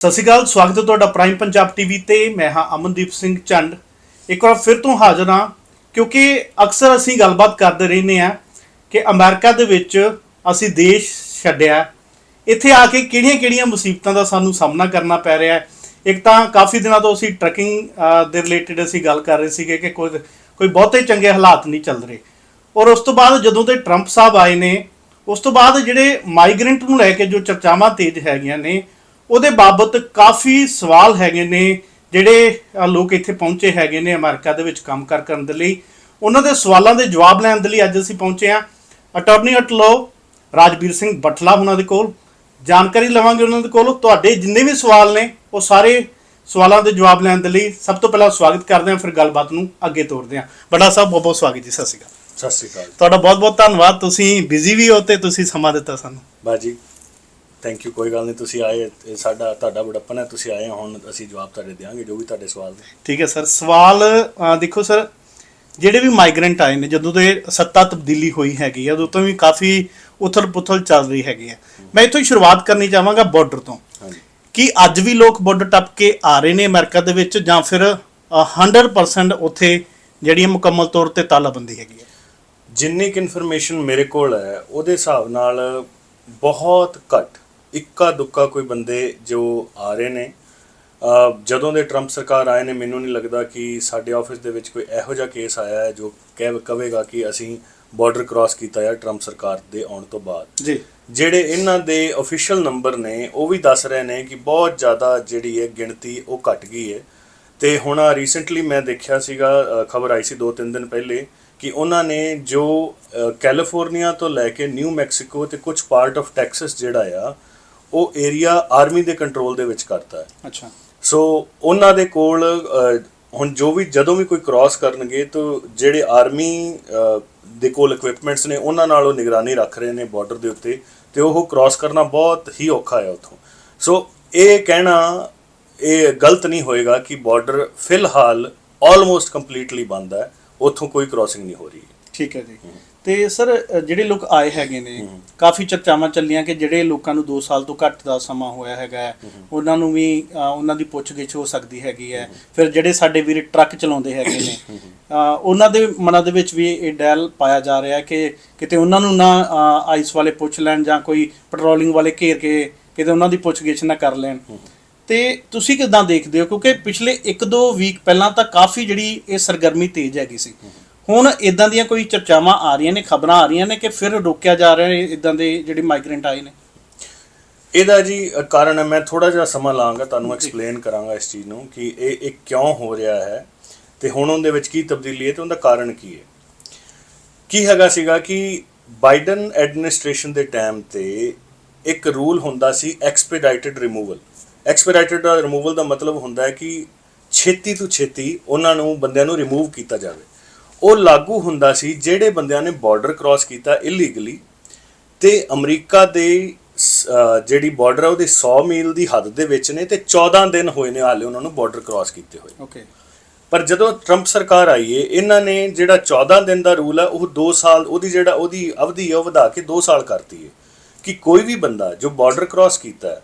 ਸਤਿ ਸ਼੍ਰੀ ਅਕਾਲ, ਸਵਾਗਤ ਹੈ ਤੁਹਾਡਾ ਪ੍ਰਾਈਮ ਪੰਜਾਬ ਟੀਵੀ ਤੇ। ਮੈਂ ਹਾਂ ਅਮਨਦੀਪ ਸਿੰਘ ਚੰਡ ਇੱਕ ਵਾਰ ਫਿਰ ਤੋਂ ਹਾਜ਼ਰ ਹਾਂ, ਕਿਉਂਕਿ ਅਕਸਰ ਅਸੀਂ ਗੱਲਬਾਤ ਕਰਦੇ ਰਹਿੰਦੇ ਹਾਂ ਕਿ ਅਮਰੀਕਾ ਦੇ ਵਿੱਚ ਅਸੀਂ ਦੇਸ਼ ਛੱਡਿਆ। ਇੱਥੇ ਆ ਕੇ ਕਿਹੜੀਆਂ-ਕਿਹੜੀਆਂ ਮੁਸੀਬਤਾਂ ਦਾ ਸਾਨੂੰ ਸਾਹਮਣਾ ਕਰਨਾ ਪੈ ਰਿਹਾ ਹੈ? ਇੱਕ ਤਾਂ ਕਾਫੀ ਦਿਨਾਂ ਤੋਂ ਅਸੀਂ ਟਰੈਕਿੰਗ ਦੇ ਰਿਲੇਟਡ ਅਸੀਂ ਗੱਲ ਕਰ ਰਹੇ ਸੀਗੇ ਕਿ ਕੋਈ ਕੋਈ ਬਹੁਤੇ ਚੰਗੇ ਹਾਲਾਤ ਨਹੀਂ ਚੱਲ ਰਹੇ। ਔਰ ਉਸ ਤੋਂ ਬਾਅਦ ਜਦੋਂ ਦੇ ਟਰੰਪ ਸਾਹਿਬ ਆਏ ਨੇ, ਉਸ ਤੋਂ ਬਾਅਦ ਜਿਹੜੇ ਮਾਈਗ੍ਰੈਂਟ ਨੂੰ ਲੈ ਕੇ ਜੋ ਚਰਚਾਵਾਂ ਤੇਜ਼ ਹੈਗੀਆਂ ਨੇ ਉਹਦੇ ਬਾਬਤ ਕਾਫੀ ਸਵਾਲ ਹੈਗੇ ਨੇ ਜਿਹੜੇ ਲੋਕ ਇੱਥੇ ਪਹੁੰਚੇ ਹੈਗੇ ਨੇ ਅਮਰੀਕਾ ਦੇ ਵਿੱਚ ਕੰਮ ਕਾਰ ਕਰਨ ਦੇ ਲਈ। ਉਹਨਾਂ ਦੇ ਸਵਾਲਾਂ ਦੇ ਜਵਾਬ ਲੈਣ ਦੇ ਲਈ ਅੱਜ ਅਸੀਂ ਪਹੁੰਚੇ ਹਾਂ। Attorney at law Rajveer Singh Batla ਉਹਨਾਂ ਦੇ ਕੋਲ। ਜਾਣਕਾਰੀ ਲਵਾਂਗੇ ਉਹਨਾਂ ਦੇ ਕੋਲ। ਤੁਹਾਡੇ ਜਿੰਨੇ ਵੀ ਸਵਾਲ ਨੇ ਉਹ ਸਾਰੇ ਸਵਾਲਾਂ ਦੇ ਜਵਾਬ ਲੈਣ ਦੇ ਲਈ ਸਭ ਤੋਂ ਪਹਿਲਾਂ ਸਵਾਗਤ ਕਰਦੇ ਹਾਂ ਫਿਰ ਗੱਲਬਾਤ ਨੂੰ ਅੱਗੇ ਤੋਰਦੇ ਹਾਂ। ਬੜਾ ਸਾਹਿਬ ਬਹੁਤ ਬਹੁਤ ਸਵਾਗਤ ਜੀ ਸਤਿ ਸ਼੍ਰੀ ਅਕਾਲ। ਸਤਿ ਸ੍ਰੀ ਅਕਾਲ ਤੁਹਾਡਾ ਬਹੁਤ ਬਹੁਤ ਧੰਨਵਾਦ। ਤੁਸੀਂ ਬਿਜ਼ੀ ਵੀ ਹੋ ਤੇ ਤੁਸੀਂ ਸਮਾਂ ਦਿੱਤਾ ਸਾਨੂੰ। ਬਾਜੀ ਥੈਂਕ ਯੂ ਕੋਈ ਗੱਲ ਨਹੀਂ ਤੁਸੀਂ ਆਏ ਇਹ ਸਾਡਾ ਤੁਹਾਡਾ ਬੜਪਨ ਹੈ ਤੁਸੀਂ ਆਏ ਹੋ, ਹੁਣ ਅਸੀਂ ਜਵਾਬ ਤੁਹਾਡੇ ਦੇਵਾਂਗੇ ਜੋ ਵੀ ਤੁਹਾਡੇ ਸਵਾਲ ਨੇ। ਠੀਕ ਹੈ ਸਰ। ਸਵਾਲ ਦੇਖੋ ਸਰ ਜਿਹੜੇ ਵੀ ਮਾਈਗ੍ਰੈਂਟ ਆਏ ਨੇ ਜਦੋਂ ਦੇ ਸੱਤਾ ਤਬਦੀਲੀ ਹੋਈ ਹੈਗੀ ਆ ਉਦੋਂ ਤੋਂ ਵੀ ਕਾਫੀ ਉਥਲ-ਪੁਥਲ ਚੱਲ ਰਹੀ ਹੈਗੀ ਆ। ਮੈਂ ਇੱਥੋਂ ਹੀ ਸ਼ੁਰੂਆਤ ਕਰਨੀ ਚਾਹਾਂਗਾ ਬਾਰਡਰ ਤੋਂ। ਹਾਂਜੀ। ਕਿ ਅੱਜ ਵੀ ਲੋਕ ਬਾਰਡਰ ਟੱਪ ਕੇ ਆ ਰਹੇ ਨੇ ਅਮਰੀਕਾ ਦੇ ਵਿੱਚ ਜਾਂ ਫਿਰ ਅਹ, 100% ਉੱਥੇ ਜਿਹੜੀ ਹੈ ਮੁਕੰਮਲ ਤੌਰ ਤੇ ਤਾਲਾਬੰਦੀ ਹੈਗੀ ਹੈ ਜਿੰਨੀ ਕਿ ਇਨਫੋਰਮੇਸ਼ਨ ਮੇਰੇ ਕੋਲ ਹੈ ਉਹਦੇ ਹਿਸਾਬ ਨਾਲ ਬਹੁਤ ਘੱਟ। ਇੱਕਾ ਦੁੱਕਾ ਕੋਈ ਬੰਦੇ ਜੋ ਆ ਰਹੇ ਨੇ। ਜਦੋਂ ਦੇ ਟਰੰਪ ਸਰਕਾਰ ਆਏ ਨੇ ਮੈਨੂੰ ਨਹੀਂ ਲੱਗਦਾ ਕਿ ਸਾਡੇ ਆਫਿਸ ਦੇ ਵਿੱਚ ਕੋਈ ਇਹੋ ਜਿਹਾ ਕੇਸ ਆਇਆ ਹੈ ਜੋ ਕਹਿ ਕਵੇਗਾ ਕਿ ਅਸੀਂ ਬਾਰਡਰ ਕ੍ਰਾਸ ਕੀਤਾ ਹੈ ਟਰੰਪ ਸਰਕਾਰ ਦੇ ਆਉਣ ਤੋਂ ਬਾਅਦ। ਜੀ। ਜਿਹੜੇ ਇਹਨਾਂ ਦੇ ਅਫੀਸ਼ੀਅਲ ਨੰਬਰ ਨੇ ਉਹ ਵੀ ਦੱਸ ਰਹੇ ਨੇ ਕਿ ਬਹੁਤ ਜ਼ਿਆਦਾ ਜਿਹੜੀ ਹੈ ਗਿਣਤੀ ਉਹ ਘਟ ਗਈ ਹੈ। ਤੇ ਹੁਣ ਰੀਸੈਂਟਲੀ ਮੈਂ ਦੇਖਿਆ ਸੀਗਾ ਖਬਰ ਆਈ ਸੀ 2-3 ਦਿਨ ਪਹਿਲੇ ਕਿ ਉਹਨਾਂ ਨੇ ਜੋ ਕੈਲੀਫੋਰਨੀਆ ਤੋਂ ਲੈ ਕੇ ਨਿਊ ਮੈਕਸੀਕੋ ਤੇ ਕੁਝ ਪਾਰਟ ਆਫ ਟੈਕਸਸ ਜਿਹੜਾ ਆ ਉਹ ਏਰੀਆ ਆਰਮੀ ਦੇ ਕੰਟਰੋਲ ਦੇ ਵਿੱਚ ਕਰਤਾ ਹੈ। ਅੱਛਾ। ਸੋ ਉਹਨਾਂ ਦੇ ਕੋਲ ਹੁਣ ਜੋ ਵੀ ਜਦੋਂ ਵੀ ਕੋਈ ਕ੍ਰਾਸ ਕਰਨਗੇ ਤਾਂ ਜਿਹੜੇ ਆਰਮੀ ਦੇ ਕੋਲ ਇਕਵਿਪਮੈਂਟਸ ਨੇ ਉਹਨਾਂ ਨਾਲ ਉਹ ਨਿਗਰਾਨੀ ਰੱਖ ਰਹੇ ਨੇ ਬਾਰਡਰ ਦੇ ਉੱਤੇ ਤੇ ਉਹ ਕ੍ਰਾਸ ਕਰਨਾ ਬਹੁਤ ਹੀ ਔਖਾ ਹੈ ਉੱਥੋਂ। ਸੋ ਇਹ ਕਹਿਣਾ ਇਹ ਗਲਤ ਨਹੀਂ ਹੋਏਗਾ ਕਿ ਬਾਰਡਰ ਫਿਲਹਾਲ ਆਲਮੋਸਟ ਕੰਪਲੀਟਲੀ ਬੰਦ ਹੈ। ਉੱਥੋਂ ਕੋਈ ਕ੍ਰਾਸਿੰਗ ਨਹੀਂ ਹੋ ਰਹੀ। ਠੀਕ ਹੈ ਜੀ। ਤੇ ਸਰ ਜਿਹੜੇ ਲੋਕ ਆਏ ਹੈਗੇ ਨੇ ਕਾਫੀ ਚਰਚਾਵਾਂ ਚੱਲੀਆਂ ਕਿ ਜਿਹੜੇ ਲੋਕਾਂ ਨੂੰ 2 ਸਾਲ ਤੋਂ ਘੱਟ ਦਾ ਸਮਾਂ ਹੋਇਆ ਹੈਗਾ ਉਹਨਾਂ ਨੂੰ ਵੀ ਉਹਨਾਂ ਦੀ ਪੁੱਛਗਿੱਛ ਹੋ ਸਕਦੀ ਹੈਗੀ ਹੈ। ਫਿਰ ਜਿਹੜੇ ਸਾਡੇ ਵੀਰ ਟਰੱਕ ਚਲਾਉਂਦੇ ਹੈਗੇ ਨੇ ਉਹਨਾਂ ਦੇ ਮਨਾਂ ਦੇ ਵਿੱਚ ਵੀ ਇਹ ਡੈਲ ਪਾਇਆ ਜਾ ਰਿਹਾ ਕਿ ਕਿਤੇ ਉਹਨਾਂ ਨੂੰ ਨਾ ਆਈਸ ਵਾਲੇ ਪੁੱਛ ਲੈਣ ਜਾਂ ਕੋਈ ਪੈਟਰੋਲਿੰਗ ਵਾਲੇ ਘੇਰ ਕੇ ਕਿਤੇ ਉਹਨਾਂ ਦੀ ਪੁੱਛਗਿੱਛ ਨਾ ਕਰ ਲੈਣ। ਤੇ ਤੁਸੀਂ ਕਿਦਾਂ ਦੇਖਦੇ ਹੋ? ਕਿਉਂਕਿ ਪਿਛਲੇ 1-2 ਵੀਕ ਪਹਿਲਾਂ ਤਾਂ ਕਾਫੀ ਜਿਹੜੀ ਇਹ ਸਰਗਰਮੀ ਤੇਜ਼ ਹੈਗੀ ਸੀ। ਹੁਣ ਇਦਾਂ ਦੀਆਂ ਕੋਈ ਚਰਚਾਵਾਂ ਆ ਰਹੀਆਂ ਨੇ ਖਬਰਾਂ ਆ ਰਹੀਆਂ ਨੇ ਕਿ ਫਿਰ ਰੋਕਿਆ ਜਾ ਰਿਹਾ ਹੈ ਇਦਾਂ ਦੇ ਜਿਹੜੇ ਮਾਈਗ੍ਰੈਂਟ ਆਏ ਨੇ? ਇਹਦਾ ਜੀ ਕਾਰਨ ਹੈ ਮੈਂ ਥੋੜਾ ਜਿਹਾ ਸਮਾਂ ਲਾਂਗਾ ਤੁਹਾਨੂੰ ਐਕਸਪਲੇਨ ਕਰਾਂਗਾ ਇਸ ਚੀਜ਼ ਨੂੰ ਕਿ ਇਹ ਇਹ ਕਿਉਂ ਹੋ ਰਿਹਾ ਹੈ ਤੇ ਹੁਣ ਉਹਦੇ ਵਿੱਚ ਕੀ ਤਬਦੀਲੀ ਹੈ ਤੇ ਉਹਦਾ ਕਾਰਨ ਕੀ ਹੈ? ਕੀ ਹੈਗਾ ਸੀਗਾ ਕਿ ਬਾਈਡਨ ਐਡਮਿਨਿਸਟ੍ਰੇਸ਼ਨ ਦੇ ਟਾਈਮ ਤੇ ਇੱਕ ਰੂਲ ਹੁੰਦਾ ਸੀ ਐਕਸਪੀਡਾਈਟਡ ਰਿਮੂਵਲ ਐਕਸਪੀਡਾਈਟਡ ਰਿਮੂਵਲ ਦਾ ਮਤਲਬ ਹੁੰਦਾ ਹੈ ਕਿ ਛੇਤੀ ਤੋਂ ਛੇਤੀ ਉਹਨਾਂ ਨੂੰ ਬੰਦਿਆਂ ਨੂੰ ਰਿਮੂਵ ਕੀਤਾ ਜਾਵੇ। ਉਹ ਲਾਗੂ ਹੁੰਦਾ ਸੀ ਜਿਹੜੇ ਬੰਦਿਆਂ ਨੇ ਬਾਰਡਰ ਕ੍ਰਾਸ ਕੀਤਾ ਇਲੀਗਲੀ ਤੇ ਅਮਰੀਕਾ ਦੇ ਜਿਹੜੀ ਬਾਰਡਰ ਆ ਉਹਦੇ 100 ਮੀਲ ਦੀ ਹੱਦ ਦੇ ਵਿੱਚ ਨੇ ਤੇ 14 ਦਿਨ ਹੋਏ ਨੇ ਹਾਲੇ ਉਹਨਾਂ ਨੂੰ ਬਾਰਡਰ ਕ੍ਰਾਸ ਕੀਤੇ ਹੋਏ। ਓਕੇ ਪਰ ਜਦੋਂ ਟਰੰਪ ਸਰਕਾਰ ਆਈ ਏ ਇਹਨਾਂ ਨੇ ਜਿਹੜਾ 14 ਦਿਨ ਦਾ ਰੂਲ ਹੈ ਉਹ 2 ਸਾਲ ਉਹਦੀ ਜਿਹੜਾ ਉਹਦੀ ਅਵਧੀ ਹੈ ਉਹ ਵਧਾ ਕੇ 2 ਸਾਲ ਕਰਤੀ ਏ। ਕਿ ਕੋਈ ਵੀ ਬੰਦਾ ਜੋ ਬਾਰਡਰ ਕ੍ਰਾਸ ਕੀਤਾ ਹੈ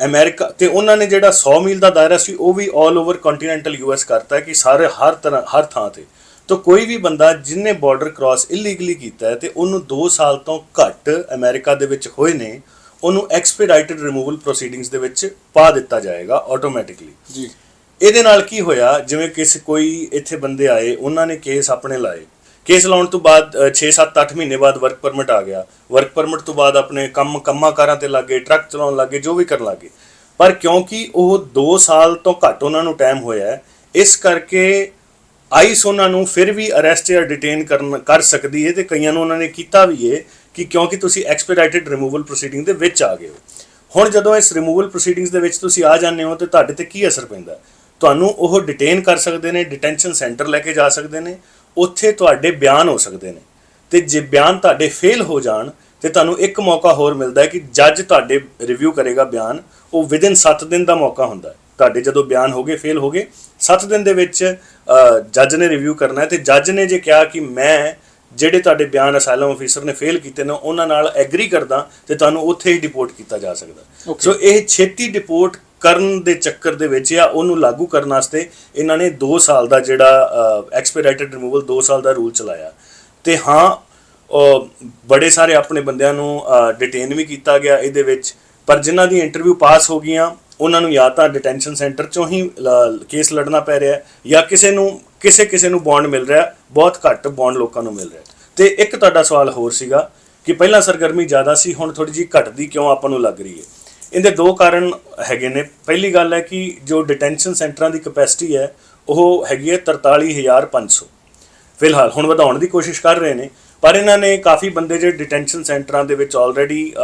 ਅਮਰੀਕਾ ਤੇ ਉਹਨਾਂ ਨੇ ਜਿਹੜਾ 100 ਮੀਲ ਦਾ ਦਾਇਰਾ ਸੀ ਉਹ ਵੀ 올 ਓਵਰ ਕੰਟੀਨੈਂਟਲ ਯੂਐਸ ਕਰਤਾ ਕਿ ਸਾਰੇ ਹਰ ਤਰ੍ਹਾਂ ਹਰ ਥਾਂ ਤੇ। ਤਾਂ ਕੋਈ ਵੀ ਬੰਦਾ ਜਿਨੇ ਬਾਰਡਰ ਕ੍ਰਾਸ ਇਲੀਗਲੀ ਕੀਤਾ ਹੈ ਤੇ ਉਹਨੂੰ 2 ਸਾਲ ਤੋਂ ਘੱਟ ਅਮਰੀਕਾ ਦੇ ਵਿੱਚ ਹੋਏ ਨੇ ਉਹਨੂੰ ਐਕਸਪੀਡਾਈਟਡ ਰਿਮੂਵਲ ਪ੍ਰੋਸੀਡਿੰਗਸ ਦੇ ਵਿੱਚ ਪਾ ਦਿੱਤਾ ਜਾਏਗਾ ਆਟੋਮੈਟਿਕਲੀ ਜੀ। ਇਹਦੇ ਨਾਲ ਕੀ ਹੋਇਆ? ਜਿਵੇਂ ਕਿਸੇ ਕੋਈ ਇੱਥੇ ਬੰਦੇ ਆਏ ਉਹਨਾਂ ਨੇ ਕੇਸ ਆਪਣੇ ਲਾਏ। ਕੇਸ ਲਾਉਣ ਤੋਂ ਬਾਅਦ 6 7 8 ਮਹੀਨੇ ਬਾਅਦ ਵਰਕ ਪਰਮਿਟ ਆ ਗਿਆ। ਵਰਕ ਪਰਮਿਟ ਤੋਂ ਬਾਅਦ ਆਪਣੇ ਕੰਮ ਕੰਮਾਂ ਕਾਰਾਂ ਤੇ ਲੱਗੇ ਟਰੱਕ ਚਲਾਉਣ ਲੱਗੇ ਜੋ ਵੀ ਕਰਨ ਲੱਗੇ ਪਰ ਕਿਉਂਕਿ ਉਹ 2 ਸਾਲ ਤੋਂ ਘੱਟ ਉਹਨਾਂ ਨੂੰ ਟਾਈਮ ਹੋਇਆ ਇਸ ਕਰਕੇ ਆਈਸ ਉਹਨਾਂ ਨੂੰ ਫਿਰ ਵੀ ਅਰੈਸਟ ਜਾਂ ਡਿਟੇਨ ਕਰਨ, ਕਰ ਸਕਦੀ ਹੈ ਤੇ ਕਈਆਂ ਨੂੰ ਉਹਨਾਂ ਨੇ ਕੀਤਾ ਵੀ ਹੈ ਕਿ ਕਿਉਂਕਿ ਤੁਸੀਂ ਐਕਸਪੀਡਾਈਟਡ ਰਿਮੂਵਲ ਪ੍ਰੋਸੀਡਿੰਗ ਦੇ ਵਿੱਚ ਆ ਗਏ ਹੋ। ਹੁਣ ਜਦੋਂ ਇਸ ਰਿਮੂਵਲ ਪ੍ਰੋਸੀਡਿੰਗਸ ਦੇ ਵਿੱਚ ਤੁਸੀਂ ਆ ਜਾਂਦੇ ਹੋ ਤੇ ਤੁਹਾਡੇ ਤੇ ਕੀ ਅਸਰ ਪੈਂਦਾ? ਤੁਹਾਨੂੰ ਉਹ ਡਿਟੇਨ ਕਰ ਸਕਦੇ ਨੇ ਡਿਟੈਂਸ਼ਨ ਸੈਂਟਰ ਲੈ ਕੇ ਜਾ ਸਕਦੇ ਨੇ, ਉੱਥੇ ਤੁਹਾਡੇ ਬਿਆਨ ਹੋ ਸਕਦੇ ਨੇ। ਤੇ ਜੇ ਬਿਆਨ ਤੁਹਾਡੇ ਫੇਲ ਹੋ ਜਾਣ ਤੇ ਤੁਹਾਨੂੰ ਇੱਕ ਮੌਕਾ ਹੋਰ ਮਿਲਦਾ ਹੈ ਕਿ ਜੱਜ ਤੁਹਾਡੇ ਰਿਵਿਊ ਕਰੇਗਾ ਬਿਆਨ, ਉਹ ਵਿਦਿਨ 7 ਦਿਨ ਦਾ ਮੌਕਾ ਹੁੰਦਾ। ਹੈ ਤੁਹਾਡੇ ਜਦੋਂ ਬਿਆਨ ਹੋ ਗਏ ਫੇਲ ਹੋ ਗਏ 7 ਦਿਨ ਦੇ ਵਿੱਚ ਜੱਜ ਨੇ ਰਿਵਿਊ ਕਰਨਾ ਹੈ ਤੇ ਜੱਜ ਨੇ ਜੇ ਕਿਹਾ ਕਿ ਮੈਂ ਜਿਹੜੇ ਤੁਹਾਡੇ ਬਿਆਨ ਅਸਾਈਲਮ ਅਫੀਸਰ ਨੇ ਫੇਲ ਕੀਤੇ ਨੇ ਉਹਨਾਂ ਨਾਲ ਐਗਰੀ ਕਰਦਾ ਤੇ ਤੁਹਾਨੂੰ ਉੱਥੇ ਹੀ ਡਿਪੋਰਟ ਕੀਤਾ ਜਾ ਸਕਦਾ. ਸੋ ਇਹ ਛੇਤੀ ਡਿਪੋਰਟ ਕਰਨ ਦੇ ਚੱਕਰ ਦੇ ਵਿੱਚ ਜਾਂ ਉਹਨੂੰ ਲਾਗੂ ਕਰਨ ਵਾਸਤੇ ਇਹਨਾਂ ਨੇ 2 ਸਾਲ ਦਾ ਜਿਹੜਾ ਐਕਸਪੀਰਾਈਟਡ ਰਿਮੂਵਲ 2 ਸਾਲ ਦਾ ਰੂਲ ਚਲਾਇਆ ਤੇ ਹਾਂ ਬੜੇ ਸਾਰੇ ਆਪਣੇ ਬੰਦਿਆਂ ਨੂੰ ਡਿਟੇਨ ਵੀ ਕੀਤਾ ਗਿਆ ਇਹਦੇ ਵਿੱਚ ਪਰ ਜਿਨ੍ਹਾਂ ਦੀ ਇੰਟਰਵਿਊ ਪਾਸ ਹੋ ਗਈਆਂ ਉਹਨਾਂ ਨੂੰ ਜਾਂ ਤਾਂ ਡਿਟੈਂਸ਼ਨ ਸੈਂਟਰ ਚੋਂ ਹੀ ਕੇਸ ਲੜਨਾ ਪੈ ਰਿਹਾ ਜਾਂ ਕਿਸੇ ਨੂੰ, ਕਿਸੇ ਕਿਸੇ ਨੂੰ ਬੌਂਡ ਮਿਲ ਰਿਹਾ ਬਹੁਤ ਘੱਟ ਬੌਂਡ ਲੋਕਾਂ ਨੂੰ ਮਿਲ ਰਿਹਾ ਹੈ। ਤੇ ਇੱਕ ਤੁਹਾਡਾ ਸਵਾਲ ਹੋਰ ਸੀਗਾ ਕਿ ਪਹਿਲਾਂ ਸਰਗਰਮੀ ਜ਼ਿਆਦਾ ਸੀ, ਹੁਣ ਥੋੜੀ ਜਿਹੀ ਘਟਦੀ ਕਿਉਂ ਆਪਾਂ ਨੂੰ ਲੱਗ ਰਹੀ ਹੈ? ਇਹਦੇ ਦੋ ਕਾਰਨ ਹੈਗੇ ਨੇ। ਪਹਿਲੀ ਗੱਲ ਹੈ ਕਿ ਜੋ ਡਿਟੈਂਸ਼ਨ ਸੈਂਟਰਾਂ ਦੀ ਕਪੈਸਿਟੀ ਹੈ, ਉਹ ਹੈਗੀ ਹੈ 43500 ਫਿਲਹਾਲ ਹੁਣ ਵਧਾਉਣ ਦੀ ਕੋਸ਼ਿਸ਼ ਕਰ ਰਹੇ ਨੇ ਪਰ ਇਹਨਾਂ ਨੇ ਕਾਫੀ ਬੰਦੇ ਜਿਹੜੇ ਡਿਟੈਂਸ਼ਨ ਸੈਂਟਰਾਂ ਦੇ ਵਿੱਚ ਆਲਰੇਡੀ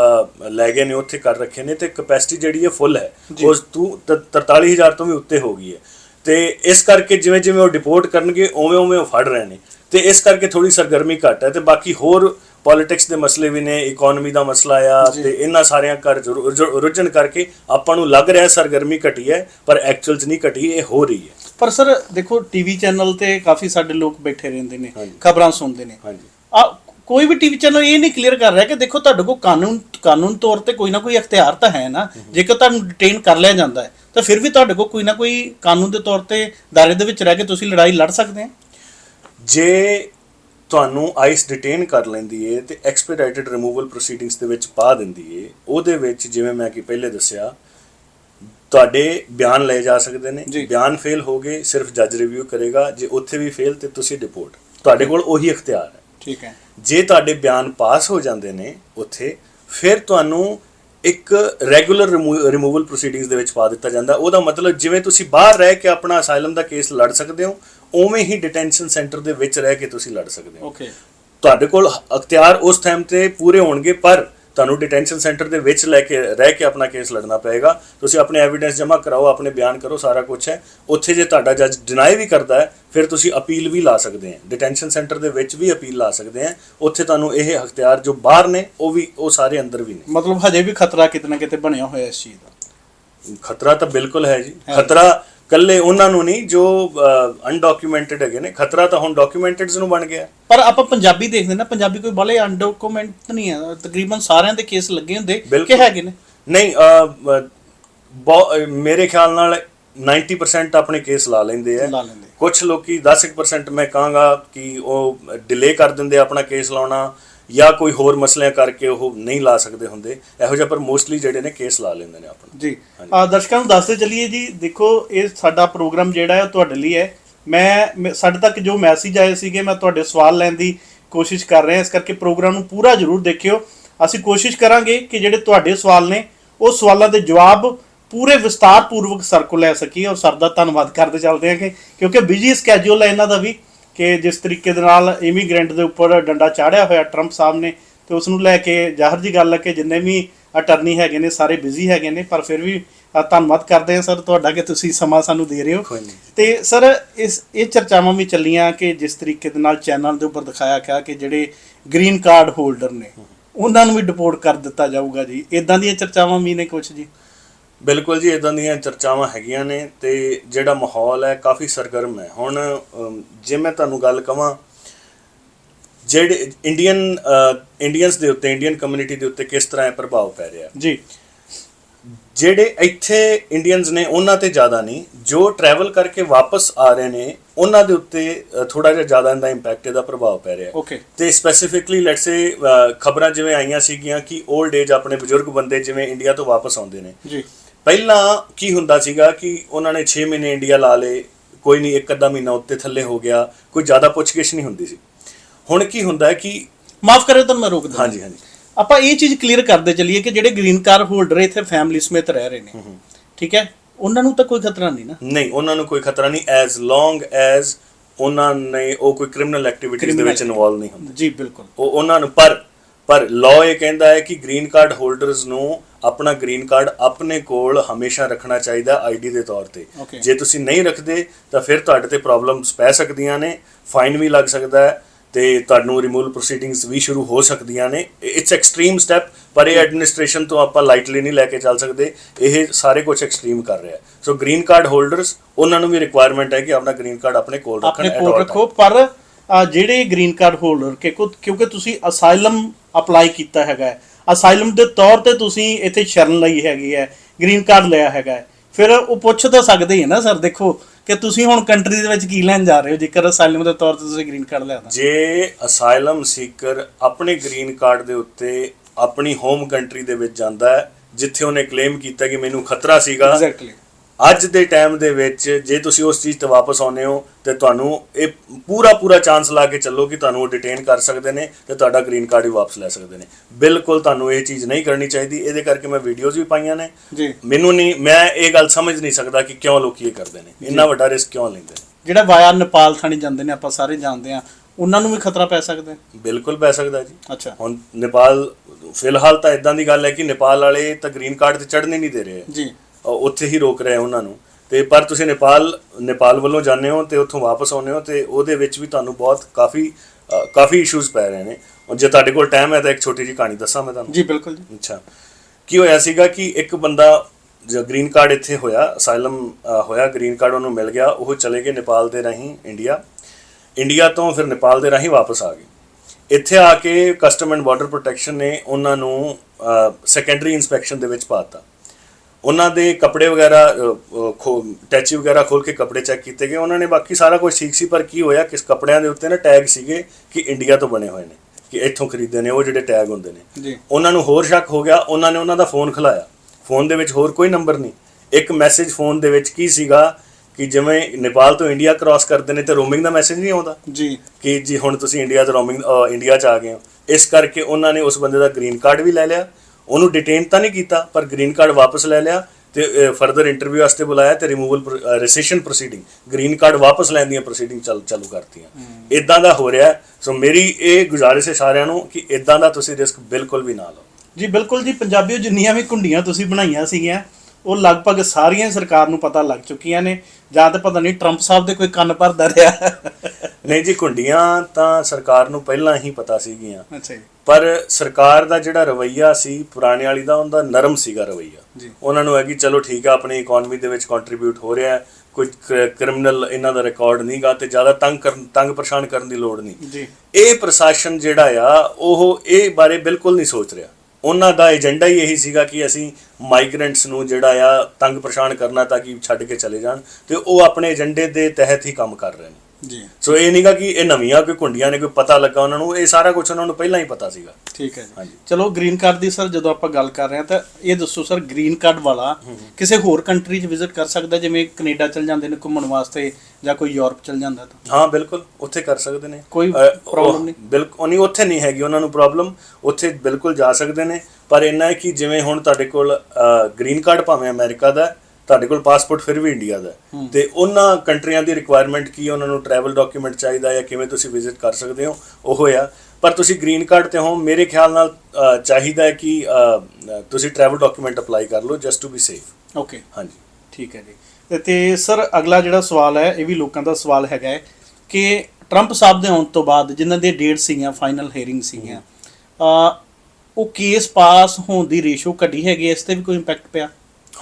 ਲੈ ਗਏ ਨੇ ਉੱਥੇ ਕਰ ਰੱਖੇ ਨੇ ਤੇ ਕਪੈਸਿਟੀ ਜਿਹੜੀ ਹੈ ਫੁੱਲ ਹੈ। ਉਸ ਤੋਂ ਤ- 43000 ਤੋਂ ਵੀ ਉੱਤੇ ਹੋ ਗਈ ਹੈ। ਤੇ ਇਸ ਕਰਕੇ ਜਿਵੇਂ ਜਿਵੇਂ ਉਹ ਡਿਪੋਰਟ ਕਰਨਗੇ ਉਵੇਂ ਉਵੇਂ ਉਹ ਫੜ ਰਹੇ ਨੇ। ਤੇ ਇਸ ਕਰਕੇ ਥੋੜੀ ਸਰਗਰਮੀ ਘੱਟ ਹੈ ਤੇ ਬਾਕੀ ਹੋਰ ਪੋਲਿਟਿਕਸ ਦੇ ਮਸਲੇ ਵੀ ਨੇ ਇਕਨੋਮੀ ਦਾ ਮਸਲਾ ਆ ਤੇ ਇਹਨਾਂ ਸਾਰਿਆਂ ਕਰ ਰੁਝਣ ਕਰਕੇ ਆਪਾਂ ਨੂੰ ਲੱਗ ਰਿਹਾ ਸਰਗਰਮੀ ਘਟੀ ਹੈ ਪਰ ਐਕਚੁਅਲ 'ਚ ਨਹੀਂ ਘਟੀ ਇਹ ਹੋ ਰਹੀ ਹੈ। ਪਰ ਸਰ ਦੇਖੋ ਟੀਵੀ ਚੈਨਲ ਤੇ ਕਾਫੀ ਸਾਡੇ ਲੋਕ ਬੈਠੇ ਰਹਿੰਦੇ ਨੇ। ਖਬਰਾਂ ਸੁਣਦੇ ਨੇ। ਹਾਂਜੀ। ਆ ਕੋਈ ਵੀ ਟੀਵੀ ਚੈਨਲ ਇਹ ਨਹੀਂ ਕਲੀਅਰ ਕਰ ਰਿਹਾ ਕਿ ਦੇਖੋ ਤੁਹਾਡੇ ਕੋਲ ਕਾਨੂੰਨ ਕਾਨੂੰਨ ਤੌਰ ਤੇ ਕੋਈ ਨਾ ਕੋਈ ਅਖਤਿਆਰ ਤਾਂ ਹੈ ਨਾ। ਜੇਕਰ ਤੁਹਾਨੂੰ ਡਿਟੇਨ ਕਰ ਲਿਆ ਜਾਂਦਾ ਹੈ ਤਾਂ ਫਿਰ ਵੀ ਤੁਹਾਡੇ ਕੋਲ ਕੋਈ ਨਾ ਕੋਈ ਕਾਨੂੰਨ ਦੇ ਤੌਰ ਤੇ ਦਾਇਰੇ ਦੇ ਵਿੱਚ ਰਹਿ ਕੇ ਤੁਸੀਂ ਲੜਾਈ ਲੜ ਸਕਦੇ ਹੋ। ਜੇ ਤੁਹਾਨੂੰ ਆਈਸ ਡਿਟੇਨ ਕਰ ਲੈਂਦੀ ਏ ਤੇ ਐਕਸਪੀਡਾਈਟਡ ਰਿਮੂਵਲ ਪ੍ਰੋਸੀਡਿੰਗਸ ਦੇ ਵਿੱਚ ਪਾ ਦਿੰਦੀ ਏ ਉਹਦੇ ਵਿੱਚ ਜਿਵੇਂ ਮੈਂ ਕਿ ਪਹਿਲੇ ਦੱਸਿਆ ਤੁਹਾਡੇ ਬਿਆਨ ਲਏ ਜਾ ਸਕਦੇ ਨੇ। ਬਿਆਨ ਫੇਲ ਹੋ ਗਏ ਸਿਰਫ ਜੱਜ ਰਿਵਿਊ ਕਰੇਗਾ ਜੇ ਉੱਥੇ ਵੀ ਫੇਲ ਤੇ ਤੁਸੀਂ ਡਿਪੋਰਟ ਤੁਹਾਡੇ ਕੋਲ ਉਹੀ ਅਖਤਿਆਰ ਹੈ। ਠੀਕ ਹੈ। ਜੇ ਤੁਹਾਡੇ ਬਿਆਨ ਪਾਸ ਹੋ ਜਾਂਦੇ ਨੇ ਉੱਥੇ ਫਿਰ ਤੁਹਾਨੂੰ ਇੱਕ ਰੈਗੂਲਰ ਰਿਮੂਵਲ ਪ੍ਰੋਸੀਡਿੰਗਸ ਦੇ ਵਿੱਚ ਪਾ ਦਿੱਤਾ ਜਾਂਦਾ। ਉਹਦਾ ਮਤਲਬ ਜਿਵੇਂ ਤੁਸੀਂ ਬਾਹਰ ਰਹਿ ਕੇ ਆਪਣਾ ਅਸਾਈਲਮ ਦਾ ਕੇਸ ਲੜ ਸਕਦੇ ਹੋ ਉਵੇਂ ਹੀ ਡਿਟੈਂਸ਼ਨ ਸੈਂਟਰ ਦੇ ਵਿੱਚ ਰਹਿ ਕੇ ਤੁਸੀਂ ਲੜ ਸਕਦੇ ਹੋ। ਓਕੇ ਤੁਹਾਡੇ ਕੋਲ ਅਖਤਿਆਰ ਉਸ ਟਾਈਮ ਤੇ ਪੂਰੇ ਹੋਣਗੇ ਪਰ ਤੁਹਾਨੂੰ ਡਿਟੈਂਸ਼ਨ ਸੈਂਟਰ ਦੇ ਵਿੱਚ ਲੈ ਕੇ ਰਹਿ ਕੇ ਆਪਣਾ ਕੇਸ ਲੜਨਾ ਪਏਗਾ। ਤੁਸੀਂ ਆਪਣੇ ਐਵੀਡੈਂਸ ਜਮ੍ਹਾਂ ਕਰਾਓ ਆਪਣੇ ਬਿਆਨ ਕਰੋ ਸਾਰਾ ਕੁਝ ਹੈ। ਉੱਥੇ ਜੇ ਤੁਹਾਡਾ ਜੱਜ ਡਿਨਾਈ ਵੀ ਕਰਦਾ ਹੈ ਫਿਰ ਤੁਸੀਂ ਅਪੀਲ ਵੀ ਲਾ ਸਕਦੇ ਆ ਡਿਟੈਂਸ਼ਨ ਸੈਂਟਰ ਦੇ ਵਿੱਚ ਵੀ ਅਪੀਲ ਲਾ ਸਕਦੇ ਆ ਉੱਥੇ ਤੁਹਾਨੂੰ ਇਹ ਅਖਤਿਆਰ ਜੋ ਬਾਹਰ ਨੇ ਉਹ ਵੀ ਉਹ ਸਾਰੇ ਅੰਦਰ ਵੀ ਨੇ। ਮਤਲਬ ਹਜੇ ਵੀ ਖਤਰਾ ਕਿਤੇ ਨਾ ਕਿਤੇ ਬਣਿਆ ਹੋਇਆ ਇਸ ਚੀਜ਼ ਦਾ। ਖਤਰਾ ਤਾਂ ਬਿਲਕੁਲ ਹੈ ਜੀ। ਖਤਰਾ ਕੱਲੇ ਉਹਨਾਂ ਨੂੰ ਨਹੀਂ ਜੋ ਅਨਡਾਕੂਮੈਂਟਡ ਹੈਗੇ ਨੇ। ਖਤਰਾ ਤਾਂ ਹੁਣ ਡਾਕੂਮੈਂਟਡਸ ਨੂੰ ਬਣ ਗਿਆ। ਪਰ ਆਪਾਂ ਪੰਜਾਬੀ ਦੇਖਦੇ ਨਾ ਪੰਜਾਬੀ ਕੋਈ ਬਾਲੇ ਅਨਡਾਕੂਮੈਂਟ ਨਹੀਂ ਹੈ। ਤਕਰੀਬਨ ਸਾਰਿਆਂ ਦੇ ਕੇਸ ਲੱਗੇ ਹੁੰਦੇ ਕਿ। ਹੈਗੇ ਨੇ। ਨਹੀਂ ਮੇਰੇ ਖਿਆਲ ਨਾਲ 90% ਆਪਣੇ ਕੇਸ ਲਾ ਲੈਂਦੇ ਆ। ਕੁਝ ਲੋਕੀ 10% ਮੈਂ ਕਹਾਂਗਾ ਕਿ ਉਹ ਡਿਲੇ ਕਰ ਦਿੰਦੇ ਆ ਆਪਣਾ ਕੇਸ ਲਾਉਣਾ। ਜਾਂ ਕੋਈ ਹੋਰ ਮਸਲਿਆਂ ਕਰਕੇ ਉਹ ਨਹੀਂ ਲਾ ਸਕਦੇ ਹੁੰਦੇ ਇਹੋ ਜਿਹਾ ਪਰ ਮੋਸਟਲੀ ਜਿਹੜੇ ਨੇ ਕੇਸ ਲਾ ਲੈਂਦੇ ਨੇ ਆਪਣਾ ਜੀ। ਆ ਦਰਸ਼ਕਾਂ ਨੂੰ ਦੱਸਦੇ ਚੱਲੀਏ ਜੀ ਦੇਖੋ ਇਹ ਸਾਡਾ ਪ੍ਰੋਗਰਾਮ ਜਿਹੜਾ ਹੈ ਤੁਹਾਡੇ ਲਈ ਹੈ। ਮੈਂ ਸਾਡੇ ਤੱਕ ਜੋ ਮੈਸੇਜ ਆਏ ਸੀਗੇ ਮੈਂ ਤੁਹਾਡੇ ਸਵਾਲ ਲੈਣ ਦੀ ਕੋਸ਼ਿਸ਼ ਕਰ ਰਿਹਾ ਇਸ ਕਰਕੇ ਪ੍ਰੋਗਰਾਮ ਨੂੰ ਪੂਰਾ ਜ਼ਰੂਰ ਦੇਖਿਓ। ਅਸੀਂ ਕੋਸ਼ਿਸ਼ ਕਰਾਂਗੇ ਕਿ ਜਿਹੜੇ ਤੁਹਾਡੇ ਸਵਾਲ ਨੇ ਉਹ ਸਵਾਲਾਂ ਦੇ ਜਵਾਬ ਪੂਰੇ ਵਿਸਤਾਰ ਪੂਰਵਕ ਸਰ ਕੋਲ ਲੈ ਸਕੀਏ ਔਰ ਸਰ ਦਾ ਧੰਨਵਾਦ ਕਰਦੇ ਚੱਲਦੇ ਹਾਂ ਕਿ ਕਿਉਂਕਿ ਬਿਜ਼ੀ ਸਕੇਜੂਲ ਹੈ ਇਹਨਾਂ ਦਾ ਵੀ। ਕਿ ਜਿਸ ਤਰੀਕੇ ਦੇ ਨਾਲ ਇਮੀਗ੍ਰੈਂਟ ਦੇ ਉੱਪਰ ਡੰਡਾ ਚਾੜਿਆ ਹੋਇਆ ਟਰੰਪ ਸਾਹਿਬ ਨੇ ਤੇ ਉਸ ਨੂੰ ਲੈ ਕੇ ਜ਼ਾਹਰ ਜੀ ਗੱਲ ਹੈ ਕਿ ਜਿੰਨੇ ਵੀ ਅਟਰਨੀ ਹੈਗੇ ਨੇ ਸਾਰੇ ਬਿਜ਼ੀ ਹੈਗੇ ਨੇ ਪਰ ਫਿਰ ਵੀ ਧੰਨਵਾਦ ਕਰਦੇ ਹਾਂ ਸਰ ਤੁਹਾਡਾ ਕਿ ਤੁਸੀਂ ਸਮਾਂ ਸਾਨੂੰ ਦੇ ਰਹੇ ਹੋ। ਤੇ ਸਰ ਇਸ ਇਹ ਚਰਚਾਵਾਂ ਵੀ ਚੱਲੀਆਂ ਕਿ ਜਿਸ ਤਰੀਕੇ ਦੇ ਨਾਲ ਚੈਨਲ ਦੇ ਉੱਪਰ ਦਿਖਾਇਆ ਗਿਆ ਕਿ ਜਿਹੜੇ ਗ੍ਰੀਨ ਕਾਰਡ ਹੋਲਡਰ ਨੇ ਉਹਨਾਂ ਨੂੰ ਵੀ ਡਿਪੋਰਟ ਕਰ ਦਿੱਤਾ ਜਾਊਗਾ ਜੀ। ਇਦਾਂ ਦੀਆਂ ਚਰਚਾਵਾਂ ਵੀ ਨੇ ਕੁਝ ਜੀ? ਬਿਲਕੁਲ ਜੀ ਇਦਾਂ ਦੀਆਂ ਚਰਚਾਵਾਂ ਹੈਗੀਆਂ ਨੇ ਤੇ ਜਿਹੜਾ ਮਾਹੌਲ ਹੈ ਕਾਫੀ ਸਰਗਰਮ ਹੈ। ਹੁਣ ਜੇ ਮੈਂ ਤੁਹਾਨੂੰ ਗੱਲ ਕਵਾਂ ਜਿਹੜੇ ਇੰਡੀਅਨ ਇੰਡੀਅਨਸ ਦੇ ਉੱਤੇ ਇੰਡੀਅਨ ਕਮਿਊਨਿਟੀ ਦੇ ਉੱਤੇ ਕਿਸ ਤਰ੍ਹਾਂ ਪ੍ਰਭਾਵ ਪੈ ਰਿਹਾ? ਜੀ। ਜਿਹੜੇ ਇੱਥੇ ਇੰਡੀਅਨਸ ਨੇ ਉਹਨਾਂ ਤੇ ਜ਼ਿਆਦਾ ਨਹੀਂ ਜੋ ਟਰੈਵਲ ਕਰਕੇ ਵਾਪਸ ਆ ਰਹੇ ਨੇ ਉਹਨਾਂ ਦੇ ਉੱਤੇ ਥੋੜਾ ਜਿਹਾ ਜ਼ਿਆਦਾ ਇਹਦਾ ਇੰਪੈਕਟ ਇਹਦਾ ਪ੍ਰਭਾਵ ਪੈ ਰਿਹਾ। ਓਕੇ ਤੇ ਸਪੈਸੀਫਿਕਲੀ ਲੈਟਸ ਸੇ ਖਬਰਾਂ ਜਿਵੇਂ ਆਈਆਂ ਸੀਗੀਆਂ ਕਿ 올ਡ ਏਜ ਆਪਣੇ ਬਜ਼ੁਰਗ ਬੰਦੇ ਜਿਵੇਂ ਇੰਡੀਆ ਤੋਂ ਵਾਪਸ ਆਉਂਦੇ ਨੇ। ਜੀ। ਪਹਿਲਾਂ ਕੀ ਹੁੰਦਾ ਸੀਗਾ ਕਿ ਉਹਨਾਂ ਨੇ 6 ਮਹੀਨੇ ਇੰਡੀਆ ਲਾ ਲਏ ਕੋਈ ਨਹੀਂ ਇੱਕ ਅੱਧਾ ਮਹੀਨਾ ਉੱਤੇ ਥੱਲੇ ਹੋ ਗਿਆ ਕੋਈ ਜ਼ਿਆਦਾ ਪੁੱਛਗਿੱਛ ਨਹੀਂ ਹੁੰਦੀ ਸੀ। ਹੁਣ ਕੀ ਹੁੰਦਾ ਹੈ ਕਿ ਮਾਫ ਕਰਿਓ ਤਾਂ ਮੈਂ ਰੋਕ ਹਾਂਜੀ ਹਾਂਜੀ। ਆਪਾਂ ਇਹ ਚੀਜ਼ ਕਲੀਅਰ ਕਰਦੇ ਚੱਲੀਏ ਕਿ ਜਿਹੜੇ ਗ੍ਰੀਨ ਕਾਰਡ ਹੋਲਡਰ ਇੱਥੇ ਫੈਮਿਲੀ ਸਮੇਤ ਰਹਿ ਰਹੇ ਨੇ ਠੀਕ ਹੈ? ਉਹਨਾਂ ਨੂੰ ਤਾਂ ਕੋਈ ਖਤਰਾ ਨਹੀਂ ਨਾ। ਨਹੀਂ ਉਹਨਾਂ ਨੂੰ ਕੋਈ ਖਤਰਾ ਨਹੀਂ ਐਜ਼ ਲੌਂਗ ਐਜ਼ ਉਹਨਾਂ ਨੇ ਉਹ ਕੋਈ ਕ੍ਰਿਮੀਨਲ ਐਕਟੀਵਿਟੀਜ਼ ਦੇ ਵਿੱਚ ਇਨਵੋਲਵ ਨਹੀਂ ਹੁੰਦੇ। ਜੀ ਬਿਲਕੁਲ। ਉਹ ਉਹਨਾਂ ਨੂੰ ਪਰ ਪਰ ਲਾਅ ਇਹ ਕਹਿੰਦਾ ਹੈ ਕਿ ਗ੍ਰੀਨ ਕਾਰਡ ਹੋਲਡਰਸ ਨੂੰ ਆਪਣਾ ਗ੍ਰੀਨ ਕਾਰਡ ਆਪਣੇ ਕੋਲ ਹਮੇਸ਼ਾ ਰੱਖਣਾ ਚਾਹੀਦਾ ਆਈਡੀ ਦੇ ਤੌਰ ਤੇ. ਜੇ ਤੁਸੀਂ ਨਹੀਂ ਰੱਖਦੇ ਤਾਂ ਫਿਰ ਤੁਹਾਡੇ ਤੇ ਪ੍ਰੋਬਲਮਸ ਪੈ ਸਕਦੀਆਂ ਨੇ ਫਾਈਨ ਵੀ ਲੱਗ ਸਕਦਾ ਹੈ ਤੇ ਤੁਹਾਨੂੰ ਰਿਮੂਵਲ ਪ੍ਰੋਸੀਡਿੰਗਸ ਵੀ ਸ਼ੁਰੂ ਹੋ ਸਕਦੀਆਂ ਨੇ। ਇਟਸ ਐਕਸਟ੍ਰੀਮ ਸਟੈਪ ਪਰ ਇਹ ਐਡਮਿਨਿਸਟ੍ਰੇਸ਼ਨ ਤੋਂ ਆਪਾਂ ਲਾਈਟਲੀ ਨਹੀਂ ਲੈ ਕੇ ਚੱਲ ਸਕਦੇ। ਇਹ ਸਾਰੇ ਕੁਝ ਐਕਸਟ੍ਰੀਮ ਕਰ ਰਿਹਾ ਸੋ ਗ੍ਰੀਨ ਕਾਰਡ ਹੋਲਡਰਸ ਉਹਨਾਂ ਨੂੰ ਵੀ ਰਿਕੁਆਇਰਮੈਂਟ ਹੈ ਕਿ ਆਪਣਾ ਗ੍ਰੀਨ ਕਾਰਡ ਆਪਣੇ ਕੋਲ ਰੱਖਣ ਆਪਣੇ ਕੋਲ ਰੱਖੋ ਪਰ ਜਿਹੜੇ ਗ੍ਰੀਨ ਕਾਰਡ ਹੋਲਡਰ ਕਿਉਂਕਿ ਤੁਸੀਂ ਅਸਾਈਲਮ ਅਪਲਾਈ ਕੀਤਾ ਹੈਗਾ ਹੈ। ਅਸਾਈਲਮ ਦੇ ਤੌਰ ਤੇ ਤੁਸੀਂ ਇੱਥੇ ਸ਼ਰਨ ਲਈ ਹੈਗੀ ਹੈ ਗ੍ਰੀਨ ਕਾਰਡ ਲਿਆ ਹੈਗਾ ਹੈ। ਫਿਰ ਉਹ ਪੁੱਛ ਤਾਂ ਸਕਦੇ ਹੀ ਹੈ ਨਾ ਸਰ ਦੇਖੋ ਕਿ ਤੁਸੀਂ ਹੁਣ ਕੰਟਰੀ ਦੇ ਵਿੱਚ ਕੀ ਲੈਣ ਜਾ ਰਹੇ ਹੋ? ਜੇਕਰ ਅਸਾਈਲਮ ਦੇ ਤੌਰ ਤੇ ਤੁਸੀਂ ਗ੍ਰੀਨ ਕਾਰਡ ਲਿਆ ਤਾਂ। ਜੇ ਅਸਾਈਲਮ ਸੀਕਰ ਆਪਣੇ ਗ੍ਰੀਨ ਕਾਰਡ ਦੇ ਉੱਤੇ ਆਪਣੀ ਹੋਮ ਕੰਟਰੀ ਦੇ ਵਿੱਚ ਜਾਂਦਾ ਹੈ ਜਿੱਥੇ ਉਹਨੇ ਕਲੇਮ ਕੀਤਾ ਕਿ ਮੈਨੂੰ ਖਤਰਾ ਸੀਗਾ ਐਗਜ਼ੈਕਟਲੀ ਅੱਜ ਦੇ ਟਾਈਮ ਦੇ ਵਿੱਚ ਜੇ ਤੁਸੀਂ ਉਸ ਚੀਜ਼ ਤੇ ਵਾਪਸ ਆਉਂਦੇ ਹੋ ਤੇ ਤੁਹਾਨੂੰ ਇਹ ਪੂਰਾ ਪੂਰਾ ਚਾਂਸ ਲਾ ਕੇ ਚੱਲੋ ਕਿ ਤੁਹਾਨੂੰ ਉਹ ਡਿਟੇਨ ਕਰ ਸਕਦੇ ਨੇ ਤੇ ਤੁਹਾਡਾ ਗ੍ਰੀਨ ਕਾਰਡ ਵੀ ਵਾਪਸ ਲੈ ਸਕਦੇ ਨੇ। ਬਿਲਕੁਲ ਤੁਹਾਨੂੰ ਇਹ ਚੀਜ਼ ਨਹੀਂ ਕਰਨੀ ਚਾਹੀਦੀ। ਇਹਦੇ ਕਰਕੇ ਮੈਂ ਵੀਡੀਓਜ਼ ਵੀ ਪਾਈਆਂ ਨੇ। ਜੀ। ਮੈਨੂੰ ਨਹੀਂ ਮੈਂ ਇਹ ਗੱਲ ਸਮਝ ਨਹੀਂ ਸਕਦਾ ਕਿ ਕਿਉਂ ਲੋਕੀ ਇਹ ਕਰਦੇ ਨੇ। ਇੰਨਾ ਵੱਡਾ ਰਿਸਕ ਕਿਉਂ ਲੈਂਦੇ ਨੇ? ਜਿਹੜਾ ਵਾਇਆ ਨੇਪਾਲ ਥਾਣੀ ਜਾਂਦੇ ਨੇ ਆਪਾਂ ਸਾਰੇ ਜਾਣਦੇ ਆ ਉਹਨਾਂ ਨੂੰ ਵੀ ਖਤਰਾ ਪੈ ਸਕਦਾ ਬਿਲਕੁਲ ਪੈ ਸਕਦਾ ਜੀ। ਅੱਛਾ। ਹੁਣ ਨੇਪਾਲ ਫਿਲਹਾਲ ਤਾਂ ਇਦਾਂ ਦੀ ਗੱਲ ਹੈ ਕਿ ਨੇਪਾਲ ਵਾਲੇ ਤਾਂ ਗ੍ਰੀਨ ਕਾਰਡ ਤੇ ਚੜ੍ਹਨੇ ਨਹੀਂ ਦੇ ਰਹੇ। ਜੀ। ਉੱਥੇ ਹੀ ਰੋਕ ਰਹੇ ਉਹਨਾਂ ਨੂੰ। ਤੇ ਪਰ ਤੁਸੀਂ ਨੇਪਾਲ ਨੇਪਾਲ ਵੱਲੋਂ ਜਾਂਦੇ ਹੋ ਤੇ ਉੱਥੋਂ ਵਾਪਸ ਆਉਂਦੇ ਹੋ ਤੇ ਉਹਦੇ ਵਿੱਚ ਵੀ ਤੁਹਾਨੂੰ ਬਹੁਤ ਕਾਫੀ ਕਾਫੀ ਇਸ਼ੂਜ਼ ਪੈ ਰਹੇ ਨੇ। ਹੁਣ ਜੇ ਤੁਹਾਡੇ ਕੋਲ ਟਾਈਮ ਹੈ ਤਾਂ ਇੱਕ ਛੋਟੀ ਜਿਹੀ ਕਹਾਣੀ ਦੱਸਾਂ ਮੈਂ ਤੁਹਾਨੂੰ। ਜੀ ਬਿਲਕੁਲ ਜੀ। ਅੱਛਾ। ਕੀ ਹੋਇਆ ਸੀਗਾ ਕਿ ਇੱਕ ਬੰਦਾ ਜੋ ਗ੍ਰੀਨ ਕਾਰਡ ਇੱਥੇ ਹੋਇਆ ਅਸਾਈਲਮ ਹੋਇਆ ਗ੍ਰੀਨ ਕਾਰਡ ਉਹਨੂੰ ਮਿਲ ਗਿਆ ਉਹ ਚਲੇ ਗਏ ਨੇਪਾਲ ਦੇ ਰਾਹੀਂ ਇੰਡੀਆ ਇੰਡੀਆ ਤੋਂ ਫਿਰ ਨੇਪਾਲ ਦੇ ਰਾਹੀਂ ਵਾਪਸ ਆ ਗਏ। ਇੱਥੇ ਆ ਕੇ ਕਸਟਮ ਐਂਡ ਬਾਰਡਰ ਪ੍ਰੋਟੈਕਸ਼ਨ ਨੇ ਉਹਨਾਂ ਨੂੰ ਸੈਕੰਡਰੀ ਇਨਸਪੈਕਸ਼ਨ ਦੇ ਵਿੱਚ ਪਾਤਾ ਉਹਨਾਂ ਦੇ ਕੱਪੜੇ ਵਗੈਰਾ ਟੈਚੀ ਵਗੈਰਾ ਖੋਲ ਕੇ ਕੱਪੜੇ ਚੈੱਕ ਕੀਤੇ ਗਏ। ਉਹਨਾਂ ਨੇ ਬਾਕੀ ਸਾਰਾ ਕੁਝ ਠੀਕ ਸੀ ਪਰ ਕੀ ਹੋਇਆ ਕਿਸ ਕੱਪੜਿਆਂ ਦੇ ਉੱਤੇ ਨਾ ਟੈਗ ਸੀਗੇ ਕਿ ਇੰਡੀਆ ਤੋਂ ਬਣੇ ਹੋਏ ਨੇ ਕਿ ਇੱਥੋਂ ਖਰੀਦੇ ਨੇ ਉਹ ਜਿਹੜੇ ਟੈਗ ਹੁੰਦੇ ਨੇ। ਉਹਨਾਂ ਨੂੰ ਹੋਰ ਸ਼ੱਕ ਹੋ ਗਿਆ ਉਹਨਾਂ ਨੇ ਉਹਨਾਂ ਦਾ ਫੋਨ ਖਲਾਇਆ। ਫੋਨ ਦੇ ਵਿੱਚ ਹੋਰ ਕੋਈ ਨੰਬਰ ਨਹੀਂ। ਇੱਕ ਮੈਸੇਜ ਫੋਨ ਦੇ ਵਿੱਚ ਕੀ ਸੀਗਾ ਕਿ ਜਿਵੇਂ ਨੇਪਾਲ ਤੋਂ ਇੰਡੀਆ ਕ੍ਰਾਸ ਕਰਦੇ ਨੇ ਤੇ ਰੋਮਿੰਗ ਦਾ ਮੈਸੇਜ ਨਹੀਂ ਆਉਂਦਾ? ਜੀ। ਕਿ ਜੀ ਹੁਣ ਤੁਸੀਂ ਇੰਡੀਆ ਤੋਂ ਰੋਮਿੰਗ ਇੰਡੀਆ ਚ ਆ ਗਏ ਹੋ। ਇਸ ਕਰਕੇ ਉਹਨਾਂ ਨੇ ਉਸ ਬੰਦੇ ਦਾ ਗ੍ਰੀਨ ਕਾਰਡ ਵੀ ਲੈ ਲਿਆ। ਉਹਨੂੰ ਡਿਟੇਨ ਤਾਂ ਨਹੀਂ ਕੀਤਾ ਪਰ ਗ੍ਰੀਨ ਕਾਰਡ ਵਾਪਸ ਲੈ ਲਿਆ ਤੇ ਫਰਦਰ ਇੰਟਰਵਿਊ ਵਾਸਤੇ ਬੁਲਾਇਆ ਤੇ removal rescission proceeding green card ਵਾਪਸ ਲੈਣ ਦੀਆਂ ਪ੍ਰੋਸੀਡਿੰਗ ਚੱਲ ਚਾਲੂ ਕਰਤੀਆਂ। ਇਦਾਂ ਦਾ ਹੋ ਰਿਹਾ। ਸੋ ਮੇਰੀ ਇਹ ਗੁਜ਼ਾਰਿਸ਼ ਹੈ ਸਾਰਿਆਂ ਨੂੰ ਕਿ ਇਦਾਂ ਦਾ ਤੁਸੀਂ ਰਿਸਕ ਬਿਲਕੁਲ ਵੀ ਨਾ ਲਓ। ਜੀ ਬਿਲਕੁਲ ਜੀ ਪੰਜਾਬੀਓ ਜਿੰਨੀਆਂ ਵੀ ਕੁੰਡੀਆਂ ਤੁਸੀਂ ਬਣਾਈਆਂ ਸੀਗੀਆਂ ਉਹ ਲਗਭਗ ਸਾਰੀਆਂ ਸਰਕਾਰ ਨੂੰ ਪਤਾ ਲੱਗ ਚੁੱਕੀਆਂ ਨੇ ਜਾਂ ਤਾਂ ਪਤਾ ਨਹੀਂ ਟਰੰਪ ਸਾਹਿਬ ਦੇ ਕੋਈ ਕੰਨ ਭਰਦਾ ਰਿਹਾ। ਨਹੀਂ ਜੀ ਕੁੰਡੀਆਂ ਤਾਂ ਸਰਕਾਰ ਨੂੰ ਪਹਿਲਾਂ ਹੀ ਪਤਾ ਸੀਗੀਆਂ। ਅੱਛਾ ਜੀ। ਪਰ ਸਰਕਾਰ ਦਾ ਜਿਹੜਾ ਰਵਈਆ ਸੀ ਪੁਰਾਣੇ ਵਾਲੀ ਦਾ ਉਹਦਾ ਨਰਮ ਸੀਗਾ ਰਵਈਆ। ਉਹਨਾਂ ਨੂੰ ਹੈ ਕਿ ਚਲੋ ਠੀਕ ਆ ਆਪਣੀ ਇਕਨੋਮੀ ਦੇ ਵਿੱਚ ਕੰਟਰੀਬਿਊਟ ਹੋ ਰਿਹਾ ਕੋਈ ਕ੍ਰਿਮੀਨਲ ਇਹਨਾਂ ਦਾ ਰਿਕਾਰਡ ਨਹੀਂਗਾ ਤੇ ਜ਼ਿਆਦਾ ਤੰਗ ਕਰਨ ਤੰਗ ਪਰੇਸ਼ਾਨ ਕਰਨ ਦੀ ਲੋੜ ਨਹੀਂ। ਜੀ। ਇਹ ਪ੍ਰਸ਼ਾਸਨ ਜਿਹੜਾ ਆ ਉਹ ਇਹ ਬਾਰੇ ਬਿਲਕੁਲ ਨਹੀਂ ਸੋਚ ਰਿਹਾ। ਉਹਨਾਂ ਦਾ ਏਜੰਡਾ ਹੀ ਇਹੀ ਸੀਗਾ ਕਿ ਅਸੀਂ ਮਾਈਗ੍ਰੈਂਟਸ ਨੂੰ ਜਿਹੜਾ ਆ ਤੰਗ ਪਰੇਸ਼ਾਨ ਕਰਨਾ ਤਾਂ ਕਿ ਛੱਡ ਕੇ ਚਲੇ ਜਾਣ ਤੇ ਉਹ ਆਪਣੇ ਏਜੰਡੇ ਦੇ ਤਹਿਤ ਹੀ ਕੰਮ ਕਰ ਰਹੇ ਨੇ। ਜੀ। ਸੋ ਇਹ ਨਹੀਂਗਾ ਕਿ ਇਹ ਨਵੀਆਂ ਕੋਈ ਕੁੰਡੀਆਂ ਨੇ ਕੋਈ ਪਤਾ ਲੱਗਾ ਉਹਨਾਂ ਨੂੰ ਇਹ ਸਾਰਾ ਕੁਝ ਉਹਨਾਂ ਨੂੰ ਪਹਿਲਾਂ ਹੀ ਪਤਾ ਸੀਗਾ। ਠੀਕ ਹੈ ਜੀ। ਹਾਂਜੀ। ਚਲੋ ਗ੍ਰੀਨ ਕਾਰਡ ਦੀ ਸਰ ਜਦੋਂ ਆਪਾਂ ਗੱਲ ਕਰ ਰਹੇ ਹਾਂ ਤਾਂ ਇਹ ਦੱਸੋ ਸਰ ਗ੍ਰੀਨ ਕਾਰਡ ਵਾਲਾ ਕਿਸੇ ਹੋਰ ਕੰਟਰੀ 'ਚ ਵਿਜ਼ਿਟ ਕਰ ਸਕਦਾ ਜਿਵੇਂ ਕੈਨੇਡਾ ਚਲ ਜਾਂਦੇ ਨੇ ਘੁੰਮਣ ਵਾਸਤੇ ਜਾਂ ਕੋਈ ਯੂਰਪ ਚਲ ਜਾਂਦਾ ਤਾਂ? ਹਾਂ ਬਿਲਕੁਲ ਉੱਥੇ ਕਰ ਸਕਦੇ ਨੇ। ਕੋਈ problem ਨਹੀਂ? ਬਿਲਕੁਲ ਨਹੀਂ ਉੱਥੇ ਨਹੀਂ ਹੈਗੀ ਉਹਨਾਂ ਨੂੰ ਪ੍ਰੋਬਲਮ ਉੱਥੇ ਬਿਲਕੁਲ ਜਾ ਸਕਦੇ ਨੇ। ਪਰ ਇੰਨਾ ਹੈ ਕਿ ਜਿਵੇਂ ਹੁਣ ਤੁਹਾਡੇ ਕੋਲ ਗ੍ਰੀਨ ਕਾਰਡ ਭਾਵੇਂ ਅਮਰੀਕਾ ਦਾ ਤੁਹਾਡੇ ਕੋਲ ਪਾਸਪੋਰਟ ਫਿਰ ਵੀ ਇੰਡੀਆ ਦਾ ਹੈ। ਤੇ ਉਹਨਾਂ ਕੰਟਰੀਆਂ ਦੀ ਰਿਕੁਆਇਰਮੈਂਟ ਕੀ ਹੈ, ਉਹਨਾਂ ਨੂੰ ਟਰੈਵਲ ਡਾਕੂਮੈਂਟ ਚਾਹੀਦਾ ਹੈ ਕਿਵੇਂ ਤੁਸੀਂ ਵਿਜ਼ਿਟ ਕਰ ਸਕਦੇ ਹੋ? ਉਹ ਆ ਪਰ ਤੁਸੀਂ ਗ੍ਰੀਨ ਕਾਰਡ ਤੇ ਹੋ ਮੇਰੇ ਖਿਆਲ ਨਾਲ ਅ, ਚਾਹੀਦਾ ਹੈ ਕਿ ਅ, ਤੁਸੀਂ ਟਰੈਵਲ ਡਾਕੂਮੈਂਟ ਅਪਲਾਈ ਕਰ ਲਓ just to be safe okay ਹਾਂਜੀ। ਠੀਕ ਹੈ ਜੀ। ਤੇ- ਸਰ ਅਗਲਾ ਜਿਹੜਾ ਸਵਾਲ ਹੈ ਇਹ ਵੀ ਲੋਕਾਂ ਦਾ ਸਵਾਲ ਹੈਗਾ ਹੈ ਕਿ ਟਰੰਪ ਸਾਹਿਬ ਦੇ ਆਉਣ ਤੋਂ ਬਾਅਦ ਜਿਨ੍ਹਾਂ ਦੇ ਡੇਟ ਸੀਗੀਆਂ ਫਾਈਨਲ ਹੀਅਰਿੰਗ ਸੀਗੀਆਂ ਅ ਉਹ ਕੇਸ ਪਾਸ ਹੋਣ ਦੀ ਰੇਸ਼ੋ ਘਟੀ ਹੈਗੀ ਹੈ, ਇਸ ਤੇ ਵੀ ਕੋਈ ਇੰਪੈਕਟ ਪਿਆ?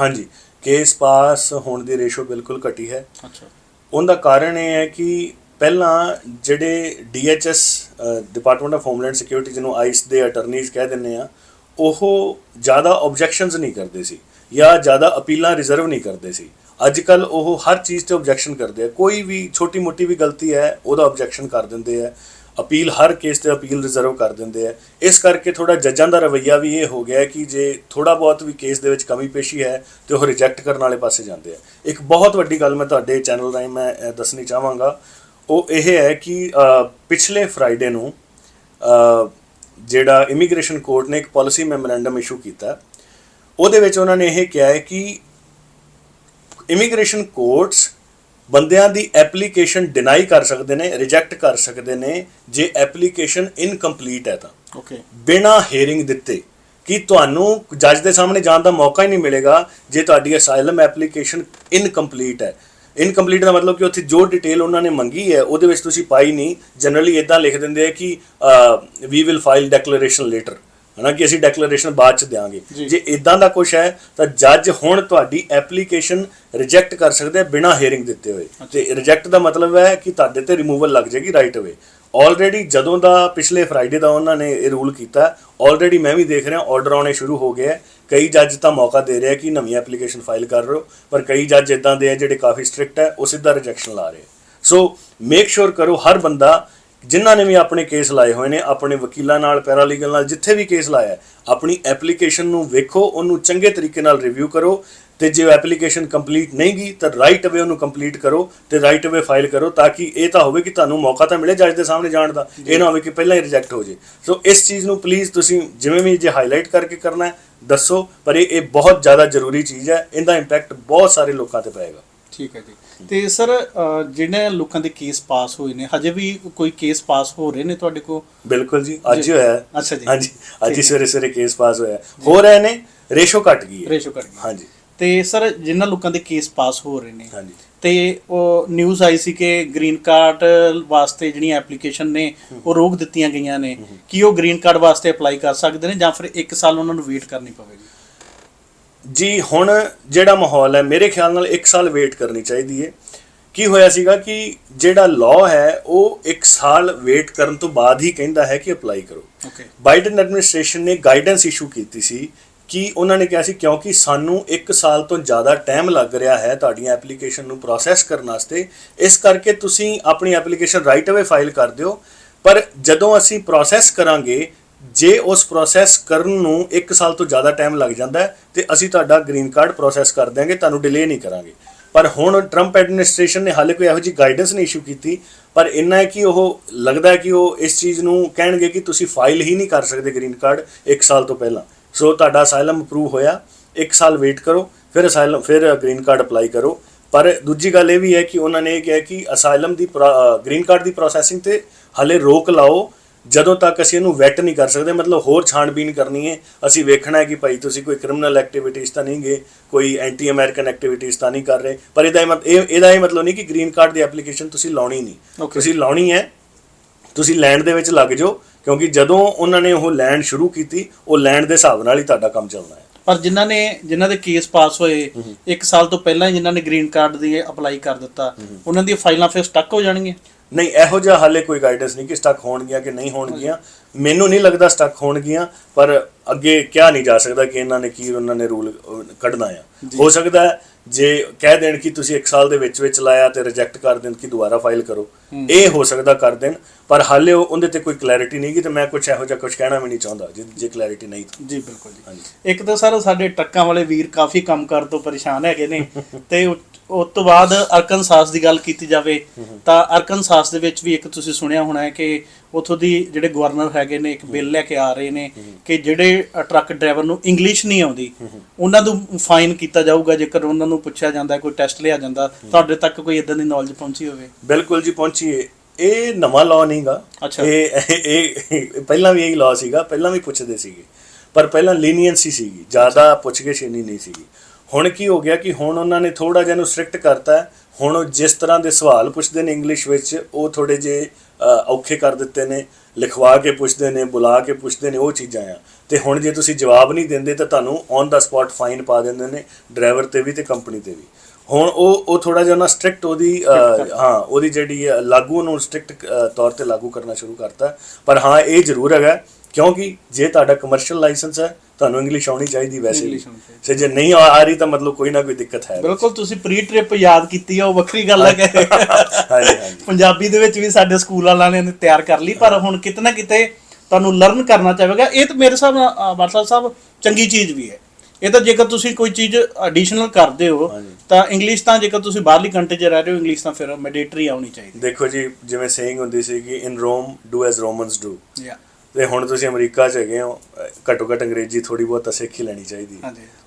ਹਾਂਜੀ। ਕੇਸ ਪਾਸ ਹੋਣ ਦੀ ਰੇਸ਼ੋ ਬਿਲਕੁਲ ਘਟੀ ਹੈ। ਅੱਛਾ। ਉਹਦਾ ਕਾਰਨ ਇਹ ਹੈ ਕਿ ਪਹਿਲਾਂ ਜਿਹੜੇ DHS department of homeland security ਜਿਹਨੂੰ ਆਈਸ ਦੇ ਅਟਰਨੀਜ਼ ਕਹਿ ਦਿੰਦੇ ਆ ਉਹ ਜ਼ਿਆਦਾ ਆਬਜੈਕਸ਼ਨਸ ਨਹੀਂ ਕਰਦੇ ਸੀ ਜਾਂ ਜ਼ਿਆਦਾ ਅਪੀਲਾਂ ਰਿਜ਼ਰਵ ਨਹੀਂ ਕਰਦੇ ਸੀ। ਅੱਜ ਕੱਲ ਉਹ ਹਰ ਚੀਜ਼ ਤੇ ਆਬਜੈਕਸ਼ਨ ਕਰਦੇ ਆ। ਕੋਈ ਵੀ ਛੋਟੀ ਮੋਟੀ ਵੀ ਗਲਤੀ ਹੈ ਉਹਦਾ ਆਬਜੈਕਸ਼ਨ ਕਰ ਦਿੰਦੇ ਆ। ਅਪੀਲ, ਹਰ ਕੇਸ ਤੇ ਅਪੀਲ ਰਿਜ਼ਰਵ ਕਰ ਦਿੰਦੇ ਆ। ਇਸ ਕਰਕੇ ਥੋੜਾ ਜੱਜਾਂ ਦਾ ਰਵੱਈਆ ਵੀ ਇਹ ਹੋ ਗਿਆ ਕਿ ਜੇ ਥੋੜਾ ਬਹੁਤ ਵੀ ਕੇਸ ਦੇ ਵਿੱਚ ਕਮੀ ਪੇਸ਼ੀ ਹੈ, ਤੇ ਉਹ ਰਿਜੈਕਟ ਕਰਨ ਵਾਲੇ ਪਾਸੇ ਜਾਂਦੇ ਆ। ਇੱਕ ਬਹੁਤ ਵੱਡੀ ਗੱਲ ਮੈਂ ਤੁਹਾਡੇ ਚੈਨਲ ਰਾਹੀਂ ਮੈਂ ਦੱਸਣੀ ਚਾਹਾਂਗਾ। ਉਹ ਇਹ ਹੈ ਕਿ ਪਿਛਲੇ ਫਰਾਈਡੇ ਨੂੰ ਜਿਹੜਾ ਇਮੀਗ੍ਰੇਸ਼ਨ ਕੋਰਟ ਨੇ ਇੱਕ ਪਾਲਿਸੀ ਮੈਮੋਰੈਂਡਮ ਇਸ਼ੂ ਕੀਤਾ, ਉਹਦੇ ਵਿੱਚ ਉਹਨਾਂ ਨੇ ਇਹ ਕਿਹਾ ਹੈ ਕਿ ਇਮੀਗ੍ਰੇਸ਼ਨ ਕੋਰਟਸ ਬੰਦਿਆਂ ਦੀ ਐਪਲੀਕੇਸ਼ਨ ਡਿਨਾਈ ਕਰ ਸਕਦੇ ਨੇ ਰਿਜੈਕਟ ਕਰ ਸਕਦੇ ਨੇ ਜੇ ਐਪਲੀਕੇਸ਼ਨ ਇਨਕੰਪਲੀਟ ਹੈ ਤਾਂ। ਓਕੇ ਬਿਨਾਂ ਹੀਅਰਿੰਗ ਦਿੱਤੇ ਕਿ ਤੁਹਾਨੂੰ ਜੱਜ ਦੇ ਸਾਹਮਣੇ ਜਾਣ ਦਾ ਮੌਕਾ ਹੀ ਨਹੀਂ ਮਿਲੇਗਾ ਜੇ ਤੁਹਾਡੀ ਅਸਾਈਲਮ ਐਪਲੀਕੇਸ਼ਨ ਇਨਕੰਪਲੀਟ ਹੈ। ਇਨਕੰਪਲੀਟ ਦਾ ਮਤਲਬ ਕਿ ਉੱਥੇ ਜੋ ਡਿਟੇਲ ਉਹਨਾਂ ਨੇ ਮੰਗੀ ਹੈ ਉਹਦੇ ਵਿੱਚ ਤੁਸੀਂ ਪਾਈ ਨਹੀਂ। ਜਨਰਲੀ ਇਦਾਂ ਲਿਖ ਦਿੰਦੇ ਆ ਕਿ we will file declaration letter ਹਨਾ ਕਿ ਅਸੀਂ ਡੈਕਲੇਰੇਸ਼ਨ ਬਾਅਦ ਚ ਦਿਆਂਗੇ। ਜੀ। ਇਦਾਂ ਦਾ ਕੁਝ ਹੈ ਤਾਂ ਜੱਜ ਹੁਣ ਤੁਹਾਡੀ ਐਪਲੀਕੇਸ਼ਨ ਰਿਜੈਕਟ ਕਰ ਸਕਦੇ ਆ ਬਿਨਾਂ ਹੀਅਰਿੰਗ ਦਿੱਤੇ ਹੋਏ। ਤੇ ਰਿਜੈਕਟ ਦਾ ਮਤਲਬ ਹੈ ਕਿ ਤੁਹਾਡੇ ਤੇ ਰਿਮੂਵਲ ਲੱਗ ਜਾਏਗੀ ਰਾਈਟ ਅਵੇ ਆਲਰੇਡੀ ਜਦੋਂ ਦਾ ਪਿਛਲੇ ਫਰਾਈਡੇ ਦਾ ਉਹਨਾਂ ਨੇ ਇਹ ਰੂਲ ਕੀਤਾ ਆਲਰੇਡੀ ਮੈਂ ਵੀ ਦੇਖ ਰਿਹਾ ਆਰਡਰ ਆਉਣੇ ਸ਼ੁਰੂ ਹੋ ਗਏ ਹੈ ਕਈ ਜੱਜ ਤਾਂ ਮੌਕਾ ਦੇ ਰਿਹਾ ਕਿ ਨਵੀਂ ਐਪਲੀਕੇਸ਼ਨ ਫਾਈਲ ਕਰ ਰਹੇ ਹੋ ਪਰ ਕਈ ਜੱਜ ਇਦਾਂ ਦੇ ਆ ਜਿਹੜੇ ਕਾਫੀ ਸਟ੍ਰਿਕਟ ਹੈ ਉਹ ਸਿੱਧਾ ਰਿਜੈਕਸ਼ਨ ਲਾ ਰਹੇ ਸੋ ਮੇਕ ਸ਼ੋਰ ਕਰੋ ਹਰ ਬੰਦਾ ਜਿਨ੍ਹਾਂ ਨੇ ਵੀ ਆਪਣੇ ਕੇਸ ਲਾਏ ਹੋਏ ਨੇ, ਆਪਣੇ ਵਕੀਲਾਂ ਨਾਲ ਪੈਰਾਲੀਗਲ ਨਾਲ, ਜਿੱਥੇ ਵੀ ਕੇਸ ਲਾਇਆ ਆਪਣੀ ਐਪਲੀਕੇਸ਼ਨ ਨੂੰ ਵੇਖੋ, ਉਹਨੂੰ ਚੰਗੇ ਤਰੀਕੇ ਨਾਲ ਰਿਵਿਊ ਕਰੋ, ਤੇ ਜੇ ਐਪਲੀਕੇਸ਼ਨ ਕੰਪਲੀਟ ਨਹੀਂ ਗਈ, ਤਾਂ ਰਾਈਟ ਅਵੇ ਉਹਨੂੰ ਕੰਪਲੀਟ ਕਰੋ, ਤੇ ਰਾਈਟ ਅਵੇ ਫਾਈਲ ਕਰੋ, ਤਾਂ ਕਿ ਇਹ ਤਾਂ ਹੋਵੇ ਕਿ ਤੁਹਾਨੂੰ ਮੌਕਾ ਤਾਂ ਮਿਲੇ ਜੱਜ ਦੇ ਸਾਹਮਣੇ ਜਾਣ ਦਾ, ਇਹ ਨਾ ਹੋਵੇ ਕਿ ਪਹਿਲਾਂ ਹੀ ਰਿਜੈਕਟ ਹੋ ਜੇ। ਸੋ ਇਸ ਚੀਜ਼ ਨੂੰ ਪਲੀਜ਼ ਤੁਸੀਂ ਜਿਵੇਂ ਵੀ ਜੇ ਹਾਈਲਾਈਟ ਕਰਕੇ ਕਰਨਾ ਹੈ, ਦੱਸੋ, ਪਰ ਇਹ ਇਹ ਬਹੁਤ ਜ਼ਿਆਦਾ ਜ਼ਰੂਰੀ ਚੀਜ਼ ਹੈ, ਇਹਦਾ ਇੰਪੈਕਟ ਬਹੁਤ ਸਾਰੇ ਲੋਕਾਂ ਤੇ ਪਏਗਾ। ਠੀਕ ਹੈ ਜੀ। ਤੇ ਸਰ ਜਿਹੜੇ ਲੋਕਾਂ ਦੇ ਕੇਸ ਪਾਸ ਹੋਏ ਨੇ ਹਜੇ ਵੀ ਕੋਈ ਕੇਸ ਪਾਸ ਹੋ ਰਹੇ ਨੇ ਤੁਹਾਡੇ ਕੋਲ? ਬਿਲਕੁਲ ਜੀ ਅੱਜ। ਹੀ ਹੋਇਆ ਹੈ। ਅੱਛਾ ਜੀ। ਹਾਂਜੀ ਅੱਜ ਹੀ। ਸਵੇਰੇ ਸਵੇਰੇ ਕੇਸ ਪਾਸ ਹੋਇਆ ਹੈ। ਰਹੇ ਨੇ ਰੇਸ਼ੋ ਘਟ ਗਈ ਹੈ। ਰੇਸ਼ੋ ਕਰ ਗਈ ਹਾਂਜੀ। ਤੇ ਸਰ ਜਿਨ੍ਹਾਂ ਲੋਕਾਂ ਦੇ ਕੇਸ ਪਾਸ ਹੋ ਰਹੇ ਨੇ ਹਾਂਜੀ। ਤੇ ਉਹ ਨਿਊਜ਼ ਆਈ ਸੀ ਕਿ ਗ੍ਰੀਨ ਕਾਰਡ ਵਾਸਤੇ ਜਿਹੜੀਆਂ ਐਪਲੀਕੇਸ਼ਨ ਨੇ ਉਹ ਰੋਕ ਦਿੱਤੀਆਂ ਗਈਆਂ ਨੇ। ਕੀ ਉਹ ਗ੍ਰੀਨ ਕਾਰਡ ਵਾਸਤੇ ਅਪਲਾਈ ਕਰ ਸਕਦੇ ਨੇ ਜਾਂ ਫਿਰ 1 ਸਾਲ ਉਹਨਾਂ ਨੂੰ ਵੇਟ ਕਰਨੀ ਪਵੇਗੀ? ਜੀ ਹੁਣ ਜਿਹੜਾ ਮਾਹੌਲ ਹੈ ਮੇਰੇ ਖਿਆਲ ਨਾਲ 1 ਸਾਲ ਵੇਟ ਕਰਨੀ ਚਾਹੀਦੀ ਹੈ। ਕੀ ਹੋਇਆ ਸੀਗਾ ਕਿ ਜਿਹੜਾ ਲਾਅ ਹੈ ਉਹ 1 ਸਾਲ ਵੇਟ ਕਰਨ ਤੋਂ ਬਾਅਦ ਹੀ ਕਹਿੰਦਾ ਹੈ ਕਿ ਅਪਲਾਈ ਕਰੋ। ਓਕੇ ਬਾਈਡਨ ਐਡਮਿਨਿਸਟ੍ਰੇਸ਼ਨ ਨੇ ਗਾਈਡੈਂਸ ਇਸ਼ੂ ਕੀਤੀ ਸੀ ਕਿ ਉਹਨਾਂ ਨੇ ਕਿਹਾ ਸੀ ਕਿਉਂਕਿ ਸਾਨੂੰ 1 ਸਾਲ ਤੋਂ ਜ਼ਿਆਦਾ ਟਾਈਮ ਲੱਗ ਰਿਹਾ ਹੈ ਤੁਹਾਡੀਆਂ ਐਪਲੀਕੇਸ਼ਨ ਨੂੰ ਪ੍ਰੋਸੈਸ ਕਰਨ ਵਾਸਤੇ ਇਸ ਕਰਕੇ ਤੁਸੀਂ ਆਪਣੀ ਐਪਲੀਕੇਸ਼ਨ ਰਾਈਟ ਅਵੇ ਫਾਈਲ ਕਰ ਦਿਓ। ਪਰ ਜਦੋਂ ਅਸੀਂ ਪ੍ਰੋਸੈਸ ਕਰਾਂਗੇ ਜੇ ਉਸ ਪ੍ਰੋਸੈਸ ਕਰਨ ਨੂੰ 1 ਸਾਲ ਤੋਂ ਜ਼ਿਆਦਾ ਟਾਈਮ ਲੱਗ ਜਾਂਦਾ ਹੈ ਤੇ ਅਸੀਂ ਤੁਹਾਡਾ ਗ੍ਰੀਨ ਕਾਰਡ ਪ੍ਰੋਸੈਸ ਕਰ ਦਿਆਂਗੇ, ਤੁਹਾਨੂੰ ਡਿਲੇ ਨਹੀਂ ਕਰਾਂਗੇ। ਪਰ ਹੁਣ ਟਰੰਪ ਐਡਮਿਨਿਸਟ੍ਰੇਸ਼ਨ ਨੇ ਹਾਲੇ ਕੋਈ ਇਹੋ ਜਿਹੀ ਗਾਈਡੈਂਸ ਨਹੀਂ ਇਸ਼ੂ ਕੀਤੀ, ਪਰ ਇੰਨਾ ਹੈ ਕਿ ਉਹ ਲੱਗਦਾ ਹੈ ਕਿ ਉਹ ਇਸ ਚੀਜ਼ ਨੂੰ ਕਹਿਣਗੇ ਕਿ ਤੁਸੀਂ ਫਾਈਲ ਹੀ ਨਹੀਂ ਕਰ ਸਕਦੇ ਗ੍ਰੀਨ ਕਾਰਡ 1 ਸਾਲ ਤੋਂ ਪਹਿਲਾਂ। ਸੋ ਤੁਹਾਡਾ ਅਸਾਈਲਮ ਅਪਰੂਵ ਹੋਇਆ 1 ਸਾਲ ਵੇਟ ਕਰੋ, ਫਿਰ ਅਸਾਈਲਮ ਫਿਰ ਗ੍ਰੀਨ ਕਾਰਡ ਅਪਲਾਈ ਕਰੋ। ਪਰ ਦੂਜੀ ਗੱਲ ਇਹ ਵੀ ਹੈ ਕਿ ਉਹਨਾਂ ਨੇ ਇਹ ਕਿਹਾ ਕਿ ਅਸਾਈਲਮ ਦੀ ਗ੍ਰੀਨ ਕਾਰਡ ਦੀ ਪ੍ਰੋਸੈਸਿੰਗ ਤੇ ਹਲੇ ਰੋਕ ਲਾਓ ਜਦੋਂ ਤੱਕ ਅਸੀਂ ਇਹਨੂੰ ਵੈਟ ਨਹੀਂ ਕਰ ਸਕਦੇ ਮਤਲਬ ਹੋਰ ਛਾਣਬੀਨ ਕਰਨੀ ਹੈ ਅਸੀਂ ਵੇਖਣਾ ਹੈ ਕਿ ਭਾਈ ਤੁਸੀਂ ਕੋਈ ਕ੍ਰਿਮੀਨਲ ਐਕਟੀਵਿਟੀਜ਼ ਤਾਂ ਨਹੀਂ ਗਏ ਕੋਈ ਐਂਟੀ ਅਮਰੀਕਨ ਐਕਟੀਵਿਟੀਜ਼ ਤਾਂ ਨਹੀਂ ਕਰ ਰਹੇ ਪਰ ਇਹਦਾ ਇਹ ਇਹਦਾ ਇਹ ਮਤਲਬ ਨਹੀਂ ਕਿ ਗ੍ਰੀਨ ਕਾਰਡ ਦੀ ਐਪਲੀਕੇਸ਼ਨ ਤੁਸੀਂ ਲਾਉਣੀ ਨਹੀਂ. ਤੁਸੀਂ ਲਾਉਣੀ ਹੈ ਤੁਸੀਂ ਲੈਂਡ ਦੇ ਵਿੱਚ ਲੱਗ ਜਾਓ ਕਿਉਂਕਿ ਜਦੋਂ ਉਹਨਾਂ ਨੇ ਉਹ ਲੈਂਡ ਸ਼ੁਰੂ ਕੀਤੀ ਉਹ ਲੈਂਡ ਦੇ ਹਿਸਾਬ ਨਾਲ ਹੀ ਤੁਹਾਡਾ ਕੰਮ ਚੱਲਣਾ ਹੈ। ਪਰ ਜਿਨ੍ਹਾਂ ਨੇ ਜਿਨ੍ਹਾਂ ਦੇ ਕੇਸ ਪਾਸ ਹੋਏ 1 ਸਾਲ ਤੋਂ ਪਹਿਲਾਂ ਜਿਨ੍ਹਾਂ ਨੇ ਗ੍ਰੀਨ ਕਾਰਡ ਦੀ ਅਪਲਾਈ ਕਰ ਦਿੱਤਾ ਉਹਨਾਂ ਦੀਆਂ ਫਾਈਲਾਂ ਫਿਰ ਸਟਕ ਹੋ ਜਾਣਗੀਆਂ? ਨਹੀਂ ਇਹੋ ਜਿਹਾ ਹਾਲੇ ਕੋਈ ਗਾਈਡੈਂਸ ਨਹੀਂ ਕਿ ਸਟਕ ਹੋਣਗੀਆਂ ਕਿ ਨਹੀਂ ਹੋਣਗੀਆਂ। ਮੈਨੂੰ ਨਹੀਂ ਲੱਗਦਾ ਸਟਕ ਹੋਣਗੀਆਂ ਪਰ ਅੱਗੇ ਕਿਹਾ ਨਹੀਂ ਜਾ ਸਕਦਾ ਕਿ ਇਹਨਾਂ ਨੇ ਕੀ ਉਹਨਾਂ ਨੇ ਰੂਲ ਕੱਢਣਾ ਆ। ਹੋ ਸਕਦਾ ਹੈ ਜੇ ਕਹਿ ਦੇਣ ਕਿ ਤੁਸੀਂ 1 ਸਾਲ ਦੇ ਵਿੱਚ ਵਿੱਚ ਲਾਇਆ ਤੇ ਰਿਜੈਕਟ ਕਰ ਦੇਣ ਕਿ ਦੁਬਾਰਾ ਫਾਈਲ ਕਰੋ। ਇਹ ਹੋ ਸਕਦਾ ਕਰ ਦੇਣ ਪਰ ਹਾਲੇ ਉਹ- ਉਹਦੇ ਤੇ ਕੋਈ ਕਲੈਰਿਟੀ ਨਹੀਂ ਕਿ ਤੇ ਮੈਂ ਕੁਝ ਇਹੋ ਜਿਹਾ ਕੁਝ ਕਹਿਣਾ ਵੀ ਨਹੀਂ ਚਾਹੁੰਦਾ ਜੇ ਜੇ ਕਲੈਰਿਟੀ ਨਹੀਂ ਤਾਂ। ਜੀ ਬਿਲਕੁਲ ਜੀ। ਇੱਕ ਤਾਂ ਸਰ ਸਾਡੇ ਟਰੱਕਾਂ ਵਾਲੇ ਵੀਰ ਕਾਫੀ ਕੰਮ ਕਰ ਤੋਂ ਪਰੇਸ਼ਾਨ ਹੈਗੇ ਨੇ ਤੇ ਉਸ ਤੋਂ ਬਾਅਦ ਅਰਕਨਸਾਸ ਦੀ ਗੱਲ ਕੀਤੀ ਜਾਵੇ ਤਾਂ ਅਰਕਨਸਾਸ ਦੇ ਵਿੱਚ ਵੀ ਇੱਕ ਤੁਸੀਂ ਸੁਣਿਆ ਹੋਣਾ ਹੈ ਕਿ ਉਥੋਂ ਦੀ ਜਿਹੜੇ ਗਵਰਨਰ ਹੈਗੇ ਨੇ ਇੱਕ ਬਿੱਲ ਲੈ ਕੇ ਆ ਰਹੇ ਨੇ ਕਿ ਜਿਹੜੇ ਟਰੱਕ ਡਰਾਈਵਰ ਨੂੰ ਇੰਗਲਿਸ਼ ਨਹੀਂ ਆਉਂਦੀ ਉਹਨਾਂ ਨੂੰ ਫਾਈਨ ਕੀਤਾ ਜਾਊਗਾ ਜੇਕਰ ਉਹਨਾਂ ਨੂੰ ਪੁੱਛਿਆ ਜਾਂਦਾ ਕੋਈ ਟੈਸਟ ਲਿਆ ਜਾਂਦਾ ਤੁਹਾਡੇ ਤੱਕ ਕੋਈ ਇਦਾਂ ਦੀ ਨੌਲੇਜ ਪਹੁੰਚੀ ਹੋਵੇ? ਬਿਲਕੁਲ ਜੀ ਪਹੁੰਚੀਏ ਇਹ ਨਵਾਂ ਲਾਅ ਨਹੀਂਗਾ। ਇਹ ਇਹ ਪਹਿਲਾਂ ਵੀ ਇਹੀ ਲਾਅ ਸੀਗਾ ਪਹਿਲਾਂ ਵੀ ਪੁੱਛਦੇ ਸੀਗੇ। ਪਰ ਪਹਿਲਾਂ ਲੀਨੀਅੰਸੀ ਸੀਗੀ ਜ਼ਿਆਦਾ ਪੁੱਛਗਿਛ ਇੰਨੀ ਨਹੀਂ ਸੀਗੀ। ਹੁਣ ਕੀ ਹੋ ਗਿਆ ਕਿ ਹੁਣ ਉਹਨਾਂ ਨੇ ਥੋੜਾ ਜਿਹਾ ਨੂੰ ਸਟ੍ਰਿਕਟ ਕਰਤਾ ਹੁਣ ਜਿਸ ਤਰ੍ਹਾਂ ਦੇ ਸਵਾਲ ਪੁੱਛਦੇ ਨੇ ਇੰਗਲਿਸ਼ ਵਿੱਚ ਉਹ ਥੋੜੇ ਜੇ ਔਖੇ ਕਰ ਦਿੱਤੇ ਨੇ ਲਿਖਵਾ ਕੇ ਪੁੱਛਦੇ ਨੇ ਬੁਲਾ ਕੇ ਪੁੱਛਦੇ ਨੇ ਉਹ ਚੀਜ਼ਾਂ ਆ। ਤੇ ਹੁਣ ਜੇ ਤੁਸੀਂ ਜਵਾਬ ਨਹੀਂ ਦਿੰਦੇ ਤਾਂ ਤੁਹਾਨੂੰ ਔਨ ਦਾ ਸਪੌਟ ਫਾਈਨ ਪਾ ਦਿੰਦੇ ਨੇ ਡਰਾਈਵਰ ਤੇ ਵੀ ਤੇ ਕੰਪਨੀ ਤੇ ਵੀ। ਹੁਣ ਉਹ ਉਹ ਥੋੜਾ ਜਿਹਾ ਨਾ ਸਟ੍ਰਿਕਟ ਉਹਦੀ ਹਾਂ ਉਹਦੀ ਜਿਹੜੀ ਲਾਗੂ ਨੂੰ ਸਟ੍ਰਿਕਟ ਤੌਰ ਤੇ ਲਾਗੂ ਕਰਨਾ ਸ਼ੁਰੂ ਕਰਤਾ। ਪਰ ਹਾਂ ਇਹ ਜ਼ਰੂਰ ਹੈਗਾ ਕਿਉਂਕਿ ਜੇ ਤੁਹਾਡਾ ਕਮਰਸ਼ੀਅਲ ਲਾਇਸੈਂਸ ਹੈ ਤੁਹਾਨੂੰ ਇੰਗਲਿਸ਼ ਆਉਣੀ ਚਾਹੀਦੀ ਵੈਸੇ ਵੀ। ਤੇ ਜੇ ਨਹੀਂ ਆ ਰਹੀ ਤਾਂ ਮਤਲਬ ਕੋਈ ਨਾ ਕੋਈ ਦਿੱਕਤ ਹੈ। ਬਿਲਕੁਲ ਤੁਸੀਂ ਪ੍ਰੀ ਟ੍ਰਿਪ ਯਾਦ ਕੀਤੀ ਆ ਉਹ ਵੱਖਰੀ ਗੱਲ ਹੈ। ਕਿ ਹਾਂਜੀ ਹਾਂਜੀ। ਪੰਜਾਬੀ ਦੇ ਵਿੱਚ ਵੀ ਸਾਡੇ ਸਕੂਲ ਵਾਲਿਆਂ ਨੇ ਤਿਆਰ ਕਰ ਲਈ ਪਰ ਹੁਣ ਕਿਤੇ ਨਾ ਕਿਤੇ ਤੁਹਾਨੂੰ ਲਰਨ ਕਰਨਾ ਚਾਹੇਗਾ। ਇਹ ਤਾਂ ਮੇਰੇ ਹਿਸਾਬ ਨਾਲ ਸਾਹਿਬ ਚੰਗੀ ਚੀਜ਼ ਵੀ ਹੈ। ਇਹ ਤਾਂ ਜੇਕਰ ਤੁਸੀਂ ਕੋਈ ਚੀਜ਼ ਐਡੀਸ਼ਨਲ ਕਰਦੇ ਹੋ। ਤਾਂ ਇੰਗਲਿਸ਼ ਤਾਂ ਜੇਕਰ ਤੁਸੀਂ ਬਾਹਰਲੀ ਕੰਟਰੀ 'ਚ ਰਹਿ ਰਹੇ ਹੋ ਇੰਗਲਿਸ਼ ਤਾਂ ਫਿਰ ਮੈਂਡੇਟਰੀ ਆਉਣੀ ਚਾਹੀਦੀ। ਦੇਖੋ ਜੀ ਜਿਵੇਂ ਸੇਇੰਗ ਹੁੰਦੀ ਸੀ ਕਿ in Rome do as Romans do ਹੈ ਤੇ ਹੁਣ ਤੁਸੀਂ ਅਮਰੀਕਾ 'ਚ ਹੈਗੇ ਹੋ ਘੱਟੋ ਘੱਟ ਅੰਗਰੇਜ਼ੀ ਥੋੜੀ ਬਹੁਤ ਤਾਂ ਸਿੱਖ ਹੀ ਲੈਣੀ ਚਾਹੀਦੀ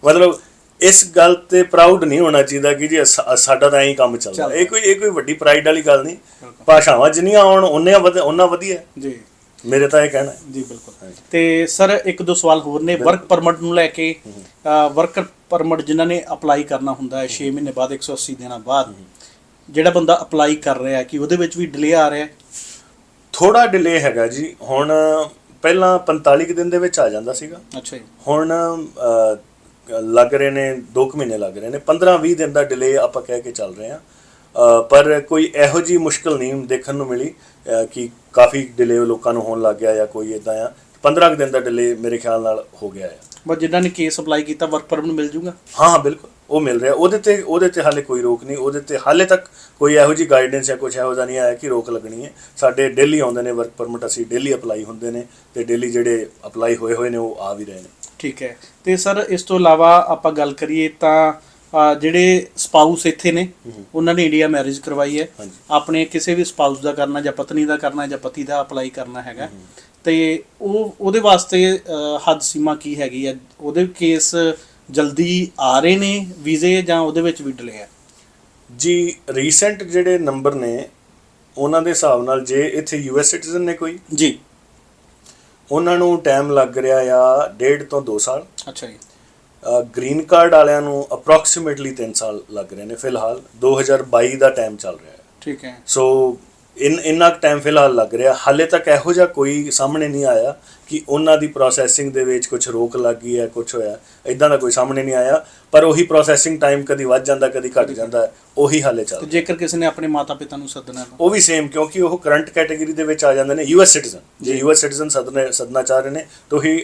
ਮਤਲਬ ਇਸ ਗੱਲ ਤੇ ਪ੍ਰਾਊਡ ਨਹੀਂ ਹੋਣਾ ਚਾਹੀਦਾ ਕਿ ਜੀ ਸਾਡਾ ਤਾਂ ਐਂ ਕੰਮ ਚੱਲਦਾ। ਇਹ ਕੋਈ ਇਹ ਕੋਈ ਵੱਡੀ ਪ੍ਰਾਈਡ ਵਾਲੀ ਗੱਲ ਨਹੀਂ। ਭਾਸ਼ਾਵਾਂ ਜਿੰਨੀਆਂ ਆਉਣ ਉਹਨਾਂ ਵਧੀਆ। ਜੀ। ਮੇਰੇ ਤਾਂ ਇਹ ਕਹਿਣਾ ਹੈ। ਜੀ ਬਿਲਕੁਲ। ਤੇ ਸਰ ਇੱਕ ਦੋ ਸਵਾਲ ਹੋਰ ਨੇ। ਵਰਕ ਪਰਮਿਟ ਨੂੰ ਲੈ ਕੇ ਵਰਕਰ ਪਰਮਿਟ ਜਿਨ੍ਹਾਂ ਨੇ ਅਪਲਾਈ ਕਰਨਾ ਹੁੰਦਾ ਹੈ 6 ਮਹੀਨੇ ਬਾਅਦ 180 ਦਿਨਾਂ ਬਾਅਦ ਜਿਹੜਾ ਬੰਦਾ ਅਪਲਾਈ ਕਰ ਰਿਹਾ ਹੈ ਕਿ ਉਹਦੇ ਵਿੱਚ ਵੀ ਡਿਲੇ ਆ ਰਿਹਾ ਹੈ? ਥੋੜਾ ਡਿਲੇ ਹੈਗਾ ਜੀ। ਹੁਣ ਪਹਿਲਾਂ 45 ਕੁ ਦਿਨ ਦੇ ਵਿੱਚ ਆ ਜਾਂਦਾ ਸੀਗਾ। ਅੱਛਾ ਜੀ। ਹੁਣ ਲੱਗ ਰਹੇ ਨੇ 2 ਮਹੀਨੇ ਲੱਗ ਰਹੇ ਨੇ। 15-20 ਦਿਨ ਦਾ ਡਿਲੇ ਆਪਾਂ ਕਹਿ ਕੇ ਚੱਲ ਰਹੇ ਆ ਪਰ ਕੋਈ ਇਹੋ ਜੀ ਮੁਸ਼ਕਲ ਨਹੀਂ ਦੇਖਣ ਨੂੰ ਮਿਲੀ ਕਿ ਕਾਫੀ ਡਿਲੇ ਲੋਕਾਂ ਨੂੰ ਹੋਣ ਲੱਗ ਗਿਆ ਜਾਂ ਕੋਈ ਇਦਾਂ ਆ 15 ਕੁ ਦਿਨ ਦਾ ਡਿਲੇ ਮੇਰੇ ਖਿਆਲ ਨਾਲ ਹੋ ਗਿਆ ਹੈ ਬਸ ਜਿਨ੍ਹਾਂ ਨੇ ਕੇਸ ਅਪਲਾਈ ਕੀਤਾ ਵਰਕ ਪਰਮਿਟ ਮਿਲ ਜੂਗਾ? ਹਾਂ ਬਿਲਕੁਲ ਉਹ ਮਿਲ ਰਿਹਾ। ਉਹਦੇ ਤੇ ਉਹਦੇ ਤੇ ਹਾਲੇ ਕੋਈ ਰੋਕ ਨਹੀਂ ਉਹਦੇ ਤੇ ਹਾਲੇ ਤੱਕ ਕੋਈ ਇਹੋ ਜੀ ਗਾਈਡੈਂਸ ਜਾਂ ਕੁਝ ਇਹੋ ਜਿਹਾ ਨਹੀਂ ਆਇਆ ਕਿ ਰੋਕ ਲੱਗਣੀ ਹੈ। ਸਾਡੇ ਡੇਲੀ ਆਉਂਦੇ ਨੇ ਵਰਕ ਪਰਮਿਟ ਅਸੀਂ ਡੇਲੀ ਅਪਲਾਈ ਹੁੰਦੇ ਨੇ ਤੇ ਡੇਲੀ ਜਿਹੜੇ ਅਪਲਾਈ ਹੋਏ ਹੋਏ ਨੇ ਉਹ ਆ ਵੀ ਰਹੇ ਨੇ। ਠੀਕ ਹੈ। ਤੇ ਸਰ ਇਸ ਤੋਂ ਇਲਾਵਾ ਆਪਾਂ ਗੱਲ ਕਰੀਏ ਤਾਂ ਜਿਹੜੇ ਸਪਾਊਸ ਇੱਥੇ ਨੇ ਉਹਨਾਂ ਨੇ ਇੰਡੀਆ ਮੈਰਿਜ ਕਰਵਾਈ ਹੈ। ਆਪਣੇ ਕਿਸੇ ਵੀ ਸਪਾਊਸ ਦਾ ਕਰਨਾ ਜਾਂ ਪਤਨੀ ਦਾ ਕਰਨਾ ਜਾਂ ਪਤੀ ਦਾ ਅਪਲਾਈ ਕਰਨਾ ਹੈਗਾ। ਤੇ ਉਹ ਉਹਦੇ ਵਾਸਤੇ ਹੱਦ ਸੀਮਾ ਕੀ ਹੈਗੀ ਹੈ? ਉਹਦੇ ਕੇਸ ਜਲਦੀ ਆ ਰਹੇ ਨੇ ਵੀਜ਼ੇ ਜਾਂ ਉਹਦੇ ਵਿੱਚ ਵੀ ਡਿਲੇ ਹੈ? ਜੀ ਰੀਸੈਂਟ ਜਿਹੜੇ ਨੰਬਰ ਨੇ ਉਹਨਾਂ ਦੇ ਹਿਸਾਬ ਨਾਲ ਜੇ ਇੱਥੇ ਯੂਐਸ ਸਿਟੀਜ਼ਨ ਨੇ ਕੋਈ। ਜੀ। ਉਹਨਾਂ ਨੂੰ ਟਾਈਮ ਲੱਗ ਰਿਹਾ ਆ ਡੇਢ ਤੋਂ 2 ਸਾਲ। ਅੱਛਾ ਜੀ। ਗ੍ਰੀਨ ਕਾਰਡ ਵਾਲਿਆਂ ਨੂੰ ਅਪਰੋਕਸੀਮੇਟਲੀ 3 ਸਾਲ ਲੱਗ ਰਹੇ ਨੇ ਫਿਲਹਾਲ। 2022 ਦਾ ਟਾਈਮ ਚੱਲ ਰਿਹਾ ਹੈ। ਠੀਕ ਹੈ। ਸੋ ਇਨ ਇੰਨਾ ਟਾਈਮ ਫਿਲਹਾਲ ਲੱਗ ਰਿਹਾ। ਹਾਲੇ ਤੱਕ ਇਹੋ ਜਿਹਾ ਕੋਈ ਸਾਹਮਣੇ ਨਹੀਂ ਆਇਆ ਕਿ ਉਹਨਾਂ ਦੀ ਪ੍ਰੋਸੈਸਿੰਗ ਦੇ ਵਿੱਚ ਕੁਝ ਰੋਕ ਲੱਗ ਗਈ ਹੈ ਕੁਝ ਹੋਇਆ। ਇਦਾਂ ਦਾ ਕੋਈ ਸਾਹਮਣੇ ਨਹੀਂ ਆਇਆ ਪਰ ਉਹੀ ਪ੍ਰੋਸੈਸਿੰਗ ਟਾਈਮ ਕਦੀ ਵੱਧ ਜਾਂਦਾ ਕਦੀ ਘਟ ਜਾਂਦਾ ਹੈ, ਉਹੀ ਹਾਲੇ ਚੱਲ ਤੇ ਜੇਕਰ ਕਿਸੇ ਨੇ ਆਪਣੇ ਮਾਤਾ ਪਿਤਾ ਨੂੰ ਸੱਦਣਾ ਹੈ ਤਾਂ? ਉਹ ਵੀ ਸੇਮ ਕਿਉਂਕਿ ਉਹ ਕਰੰਟ ਕੈਟਾਗਰੀ ਦੇ ਵਿੱਚ ਆ ਜਾਂਦੇ ਨੇ ਯੂਐਸ ਸਿਟੀਜ਼ਨ ਜੇ ਯੂਐਸ ਸਿਟੀਜ਼ਨ ਸਦਨੇ ਸਦਨਾ ਚਾਹ ਰਹੇ ਨੇ ਤਾਂ ਹੀ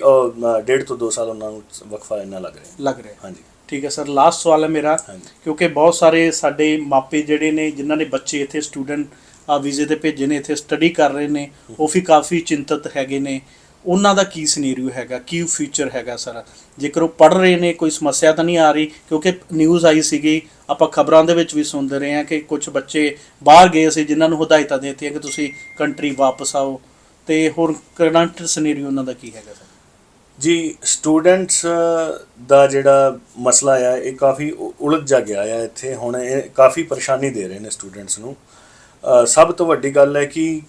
ਡੇਢ ਤੋਂ 2 ਸਾਲ ਉਹਨਾਂ ਨੂੰ ਵਕਫਾ ਇੰਨਾ ਲੱਗ ਰਿਹਾ। ਲੱਗ ਰਿਹਾ। ਹਾਂਜੀ। ਠੀਕ ਹੈ ਸਰ ਲਾਸਟ ਸਵਾਲ ਹੈ ਮੇਰਾ। ਕਿਉਂਕਿ ਬਹੁਤ ਸਾਰੇ ਸਾਡੇ ਮਾਪੇ ਜਿਹੜੇ ਨੇ ਜਿਨ੍ਹਾਂ ਨੇ ਬੱਚੇ ਇੱਥੇ ਸਟੂਡੈਂਟ ਆ ਵੀਜ਼ੇ ਤੇ ਭੇਜੇ ਨੇ ਇੱਥੇ ਸਟੱਡੀ ਕਰ ਰਹੇ ਨੇ ਉਹ ਵੀ ਕਾਫੀ ਚਿੰਤਤ ਹੈਗੇ ਨੇ। ਉਹਨਾਂ ਦਾ ਕੀ ਸਿਨੈਰੀਓ ਹੈਗਾ ਕੀ ਫਿਊਚਰ ਹੈਗਾ ਸਰ? ਜੇਕਰ ਉਹ ਪੜ ਰਹੇ ਨੇ ਕੋਈ ਸਮੱਸਿਆ ਤਾਂ ਨਹੀਂ ਆ ਰਹੀ ਕਿਉਂਕਿ ਨਿਊਜ਼ ਆਈ ਸੀਗੀ ਆਪਾਂ ਖਬਰਾਂ ਦੇ ਵਿੱਚ ਵੀ ਸੁਣਦੇ ਰਹੇ ਹਾਂ ਕਿ ਕੁਝ ਬੱਚੇ ਬਾਹਰ ਗਏ ਸੀ ਜਿਨ੍ਹਾਂ ਨੂੰ ਹਦਾਇਤਾਂ ਦਿੱਤੀਆਂ ਕਿ ਤੁਸੀਂ ਕੰਟਰੀ ਵਾਪਸ ਆਓ। ਤੇ ਹੋਰ ਕਰੰਟ ਸਿਨੈਰੀਓ ਉਹਨਾਂ ਦਾ ਕੀ ਹੈਗਾ ਸਰ? ਜੀ ਸਟੂਡੈਂਟਸ ਦਾ ਜਿਹੜਾ ਮਸਲਾ ਆ, ਇਹ ਕਾਫੀ ਉ- ਉਲਝ ਜਾ ਗਿਆ ਆ ਇੱਥੇ। ਹੁਣ ਇਹ ਕਾਫੀ ਪਰੇਸ਼ਾਨੀ ਦੇ ਰਹੇ ਨੇ ਸਟੂਡੈਂਟਸ ਨੂੰ। ਸਭ ਤੋਂ ਵੱਡੀ ਗੱਲ ਹੈ ਕਿ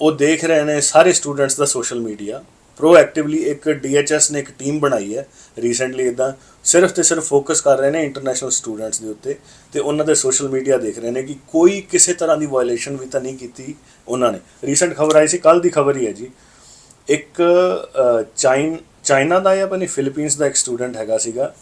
ਉਹ ਦੇਖ ਰਹੇ ਨੇ ਸਾਰੇ ਸਟੂਡੈਂਟਸ ਦਾ ਸੋਸ਼ਲ ਮੀਡੀਆ ਪ੍ਰੋਐਕਟਿਵਲੀ ਇੱਕ DHS ਨੇ ਇੱਕ ਟੀਮ ਬਣਾਈ ਹੈ ਰੀਸੈਂਟਲੀ ਇਦਾਂ ਸਿਰਫ ਤੇ ਸਿਰਫ ਫੋਕਸ ਕਰ ਰਹੇ ਨੇ ਇੰਟਰਨੈਸ਼ਨਲ ਸਟੂਡੈਂਟਸ ਦੇ ਉੱਤੇ ਤੇ ਉਹਨਾਂ ਦੇ ਸੋਸ਼ਲ ਮੀਡੀਆ ਦੇਖ ਰਹੇ ਨੇ ਕਿ ਕੋਈ ਕਿਸੇ ਤਰ੍ਹਾਂ ਦੀ ਵਾਇਓਲੇਸ਼ਨ ਵੀ ਤਾਂ ਨਹੀਂ ਕੀਤੀ ਉਹਨਾਂ ਨੇ। ਰੀਸੈਂਟ ਖਬਰ ਆਈ ਸੀ ਕੱਲ ਦੀ ਖਬਰ ਹੀ ਹੈ ਜੀ। ਇੱਕ ਚਾਈਨ ਚਾਈਨਾ ਦਾ ਜਾਂ ਪਤਾ ਨਹੀਂ ਫਿਲੀਪੀਨਸ ਦਾ ਇੱਕ ਸਟੂਡੈਂਟ ਹੈਗਾ ਸੀਗਾ।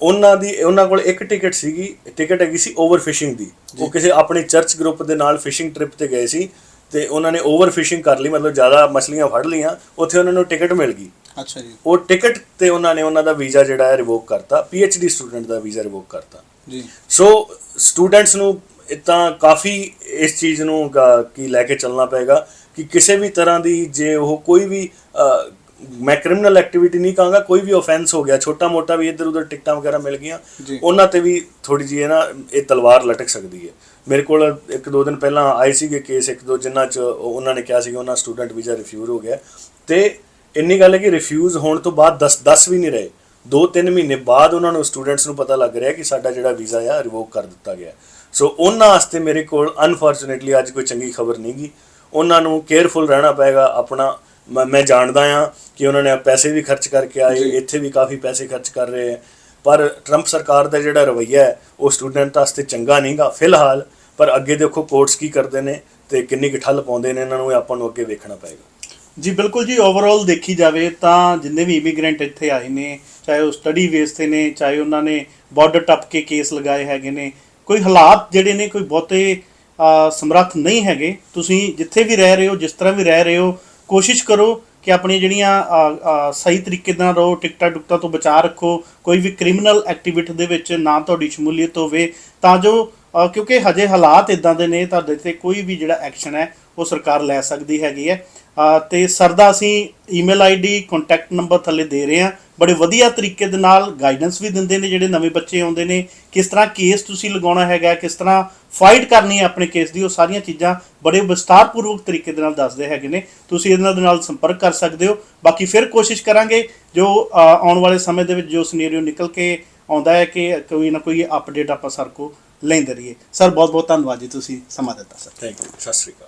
ਉਹਨਾਂ ਦੀ ਉਹਨਾਂ ਕੋਲ ਇੱਕ ਟਿਕਟ ਸੀਗੀ ਟਿਕਟ ਹੈਗੀ ਸੀ ਓਵਰ ਫਿਸ਼ਿੰਗ ਦੀ। ਉਹ ਕਿਸੇ ਆਪਣੇ ਚਰਚ ਗਰੁੱਪ ਦੇ ਨਾਲ ਫਿਸ਼ਿੰਗ ਟ੍ਰਿਪ ਤੇ ਗਏ ਸੀ ਤੇ ਉਹਨਾਂ ਨੇ ਓਵਰ ਫਿਸ਼ਿੰਗ ਕਰ ਲਈ ਮਤਲਬ ਜ਼ਿਆਦਾ ਮਛਲੀਆਂ ਫੜ ਲਈਆਂ ਉੱਥੇ ਉਹਨਾਂ ਨੂੰ ਟਿਕਟ ਮਿਲ ਗਈ। ਅੱਛਾ ਜੀ। ਉਹ ਟਿਕਟ ਤੇ ਉਹਨਾਂ ਨੇ ਉਹਨਾਂ ਦਾ ਵੀਜ਼ਾ ਜਿਹੜਾ ਹੈ ਰਿਵੋਕ ਕਰਤਾ ਡੀ ਸਟੂਡੈਂਟ ਦਾ ਵੀਜ਼ਾ ਰਿਵੋਕ ਕਰਤਾ। ਜੀ। ਸੋ ਸਟੂਡੈਂਟਸ ਨੂੰ ਤਾਂ ਕਾਫੀ ਇਸ ਚੀਜ਼ ਨੂੰ ਕੀ ਲੈ ਕੇ ਚੱਲਣਾ ਪਏਗਾ ਕਿ ਕਿਸੇ ਵੀ ਤਰ੍ਹਾਂ ਦੀ ਜੇ ਉਹ ਕੋਈ ਵੀ ਮੈਂ ਕ੍ਰਿਮੀਨਲ ਐਕਟੀਵਿਟੀ ਨਹੀਂ ਕਹਾਂਗਾ ਕੋਈ ਵੀ ਆਫੈਂਸ ਹੋ ਗਿਆ ਛੋਟਾ ਮੋਟਾ ਵੀ ਇੱਧਰ ਉੱਧਰ ਟਿਕਟਾਂ ਵਗੈਰਾ ਮਿਲ ਗਈਆਂ ਜੀ। ਉਹਨਾਂ ਤੇ ਵੀ ਥੋੜੀ ਜਿਹੀ ਹੈ ਨਾ ਇਹ ਤਲਵਾਰ ਲਟਕ ਸਕਦੀ ਹੈ। ਮੇਰੇ ਕੋਲ ਇੱਕ ਦੋ ਦਿਨ ਪਹਿਲਾਂ ਆਏ ਸੀਗੇ ਕੇਸ ਇੱਕ ਦੋ ਜਿਨ੍ਹਾਂ ਚ ਉਹ- ਉਹਨਾਂ ਨੇ ਕਿਹਾ ਸੀਗਾ ਉਹਨਾਂ ਸਟੂਡੈਂਟ ਵੀਜ਼ਾ ਰਿਫਿਊਜ਼ ਹੋ ਗਿਆ। ਤੇ ਇੰਨੀ ਗੱਲ ਹੈ ਕਿ ਰਿਫਿਊਜ਼ ਹੋਣ ਤੋਂ ਬਾਅਦ 10 10 ਵੀ ਨਹੀਂ ਰਹੇ। 2-3 ਮਹੀਨੇ ਬਾਅਦ ਉਹਨਾਂ ਨੂੰ ਸਟੂਡੈਂਟਸ ਨੂੰ ਪਤਾ ਲੱਗ ਰਿਹਾ ਕਿ ਸਾਡਾ ਜਿਹੜਾ ਵੀਜ਼ਾ ਆ ਰਿਵੋਕ ਕਰ ਦਿੱਤਾ ਗਿਆ। ਸੋ ਉਹਨਾਂ ਵਾਸਤੇ ਮੇਰੇ ਕੋਲ ਅਨਫੋਰਚੂਨੇਟਲੀ ਅੱਜ ਕੋਈ ਚੰਗੀ ਖਬਰ ਨਹੀਂ ਗੀ। ਉਹਨਾਂ ਨੂੰ ਕੇਅਰਫੁਲ ਰਹਿਣਾ ਪਏਗਾ ਆਪਣਾ ਮੈਂ- ਮੈਂ ਜਾਣਦਾ ਆ ਕਿ ਉਹਨਾਂ ਨੇ ਪੈਸੇ ਵੀ ਖਰਚ ਕਰਕੇ ਆਏ ਇੱਥੇ ਵੀ ਕਾਫੀ ਪੈਸੇ ਖਰਚ ਕਰ ਰਹੇ ਹੈ। ਪਰ ਟਰੰਪ ਸਰਕਾਰ ਦਾ ਜਿਹੜਾ ਰਵੱਈਆ ਹੈ ਉਹ ਸਟੂਡੈਂਟ ਵਾਸਤੇ ਚੰਗਾ ਨਹੀਂਗਾ ਫਿਲਹਾਲ। ਪਰ ਅੱਗੇ ਦੇਖੋ ਕੋਰਟਸ ਕੀ ਕਰਦੇ ਨੇ ਤੇ ਕਿੰਨੀ ਕੁ ਠੱਲ ਪਾਉਂਦੇ ਨੇ ਇਹਨਾਂ ਨੂੰ ਆਪਾਂ ਨੂੰ ਅੱਗੇ ਵੇਖਣਾ ਪਏਗਾ। ਜੀ ਬਿਲਕੁਲ ਜੀ ਓਵਰਆਲ ਦੇਖੀ ਜਾਵੇ ਤਾਂ ਜਿੰਨੇ ਵੀ ਇਮੀਗ੍ਰੈਂਟ ਇੱਥੇ ਆਏ ਨੇ ਚਾਹੇ ਉਹ ਸਟੱਡੀ ਬੇਸ ਤੇ ਨੇ ਚਾਹੇ ਉਹਨਾਂ ਨੇ ਬਾਰਡਰ ਟੱਪ ਕੇ ਕੇਸ ਲਗਾਏ ਹੈਗੇ ਨੇ ਕੋਈ ਹਾਲਾਤ ਜਿਹੜੇ ਨੇ ਕੋਈ ਬਹੁਤੇ ਸਮਰੱਥ ਨਹੀਂ ਹੈਗੇ। ਤੁਸੀਂ ਜਿੱਥੇ ਵੀ ਰਹਿ ਰਹੇ ਹੋ ਜਿਸ ਤਰ੍ਹਾਂ ਵੀ ਰਹਿ ਰਹੇ ਹੋ ਕੋਸ਼ਿਸ਼ ਕਰੋ ਕਿ ਆਪਣੀਆਂ ਜਿਹੜੀਆਂ ਸਹੀ ਤਰੀਕੇ ਨਾਲ ਰਹੋ, ਟਿਕਟਾਂ ਟੁਕਟਾਂ ਤੋਂ ਬਚਾ ਰੱਖੋ, ਕੋਈ ਵੀ ਕ੍ਰਿਮੀਨਲ ਐਕਟੀਵਿਟੀ ਦੇ ਵਿੱਚ ਨਾ ਤੁਹਾਡੀ ਸ਼ਮੂਲੀਅਤ ਹੋਵੇ, ਤਾਂ ਜੋ ਕਿਉਂਕਿ ਹਜੇ ਹਾਲਾਤ ਇਦਾਂ ਦੇ ਨੇ, ਤੁਹਾਡੇ ਤੇ ਕੋਈ ਵੀ ਜਿਹੜਾ ਐਕਸ਼ਨ ਹੈ ਉਹ ਸਰਕਾਰ ਲੈ ਸਕਦੀ ਹੈਗੀ ਹੈ। ਅ, ਤੇ ਸਰ ਦਾ ਅਸੀਂ ਈਮੇਲ ਆਈਡੀ ਕੰਟੈਕਟ ਨੰਬਰ ਥੱਲੇ ਦੇ ਰਹੇ ਹਾਂ। ਬੜੇ ਵਧੀਆ ਤਰੀਕੇ ਦੇ ਨਾਲ ਗਾਈਡੈਂਸ ਵੀ ਦਿੰਦੇ ਨੇ ਜਿਹੜੇ ਨਵੇਂ ਬੱਚੇ ਆਉਂਦੇ ਨੇ। ਕਿਸ ਤਰ੍ਹਾਂ ਕੇਸ ਤੁਸੀਂ ਲਗਾਉਣਾ ਹੈਗਾ ਕਿਸ ਤਰ੍ਹਾਂ ਫਾਈਟ ਕਰਨੀ ਹੈ ਆਪਣੇ ਕੇਸ ਦੀ ਉਹ ਸਾਰੀਆਂ ਚੀਜ਼ਾਂ ਬੜੇ ਵਿਸਤਾਰਪੂਰਵਕ ਤਰੀਕੇ ਦੇ ਨਾਲ ਦੱਸਦੇ ਹੈਗੇ ਨੇ। ਤੁਸੀਂ ਇਹਨਾਂ ਦੇ ਨਾਲ ਸੰਪਰਕ ਕਰ ਸਕਦੇ ਹੋ। ਬਾਕੀ ਫਿਰ ਕੋਸ਼ਿਸ਼ ਕਰਾਂਗੇ ਜੋ ਆਉਣ ਵਾਲੇ ਸਮੇਂ ਦੇ ਵਿੱਚ ਜੋ ਸਿਨੈਰੀਓ ਨਿਕਲ ਕੇ ਆਉਂਦਾ ਹੈ ਕਿ ਕੋਈ ਨਾ ਕੋਈ ਅਪਡੇਟ ਆਪਾਂ ਸਰ ਕੋ ਲੈਂਦੇ ਰਹੀਏ। ਸਰ ਬਹੁਤ ਬਹੁਤ ਧੰਨਵਾਦ ਜੀ ਤੁਸੀਂ ਸਮਾਂ ਦਿੱਤਾ ਸਰ। ਥੈਂਕ ਯੂ ਸਤਿ ਸ਼੍ਰੀ ਅਕਾਲ।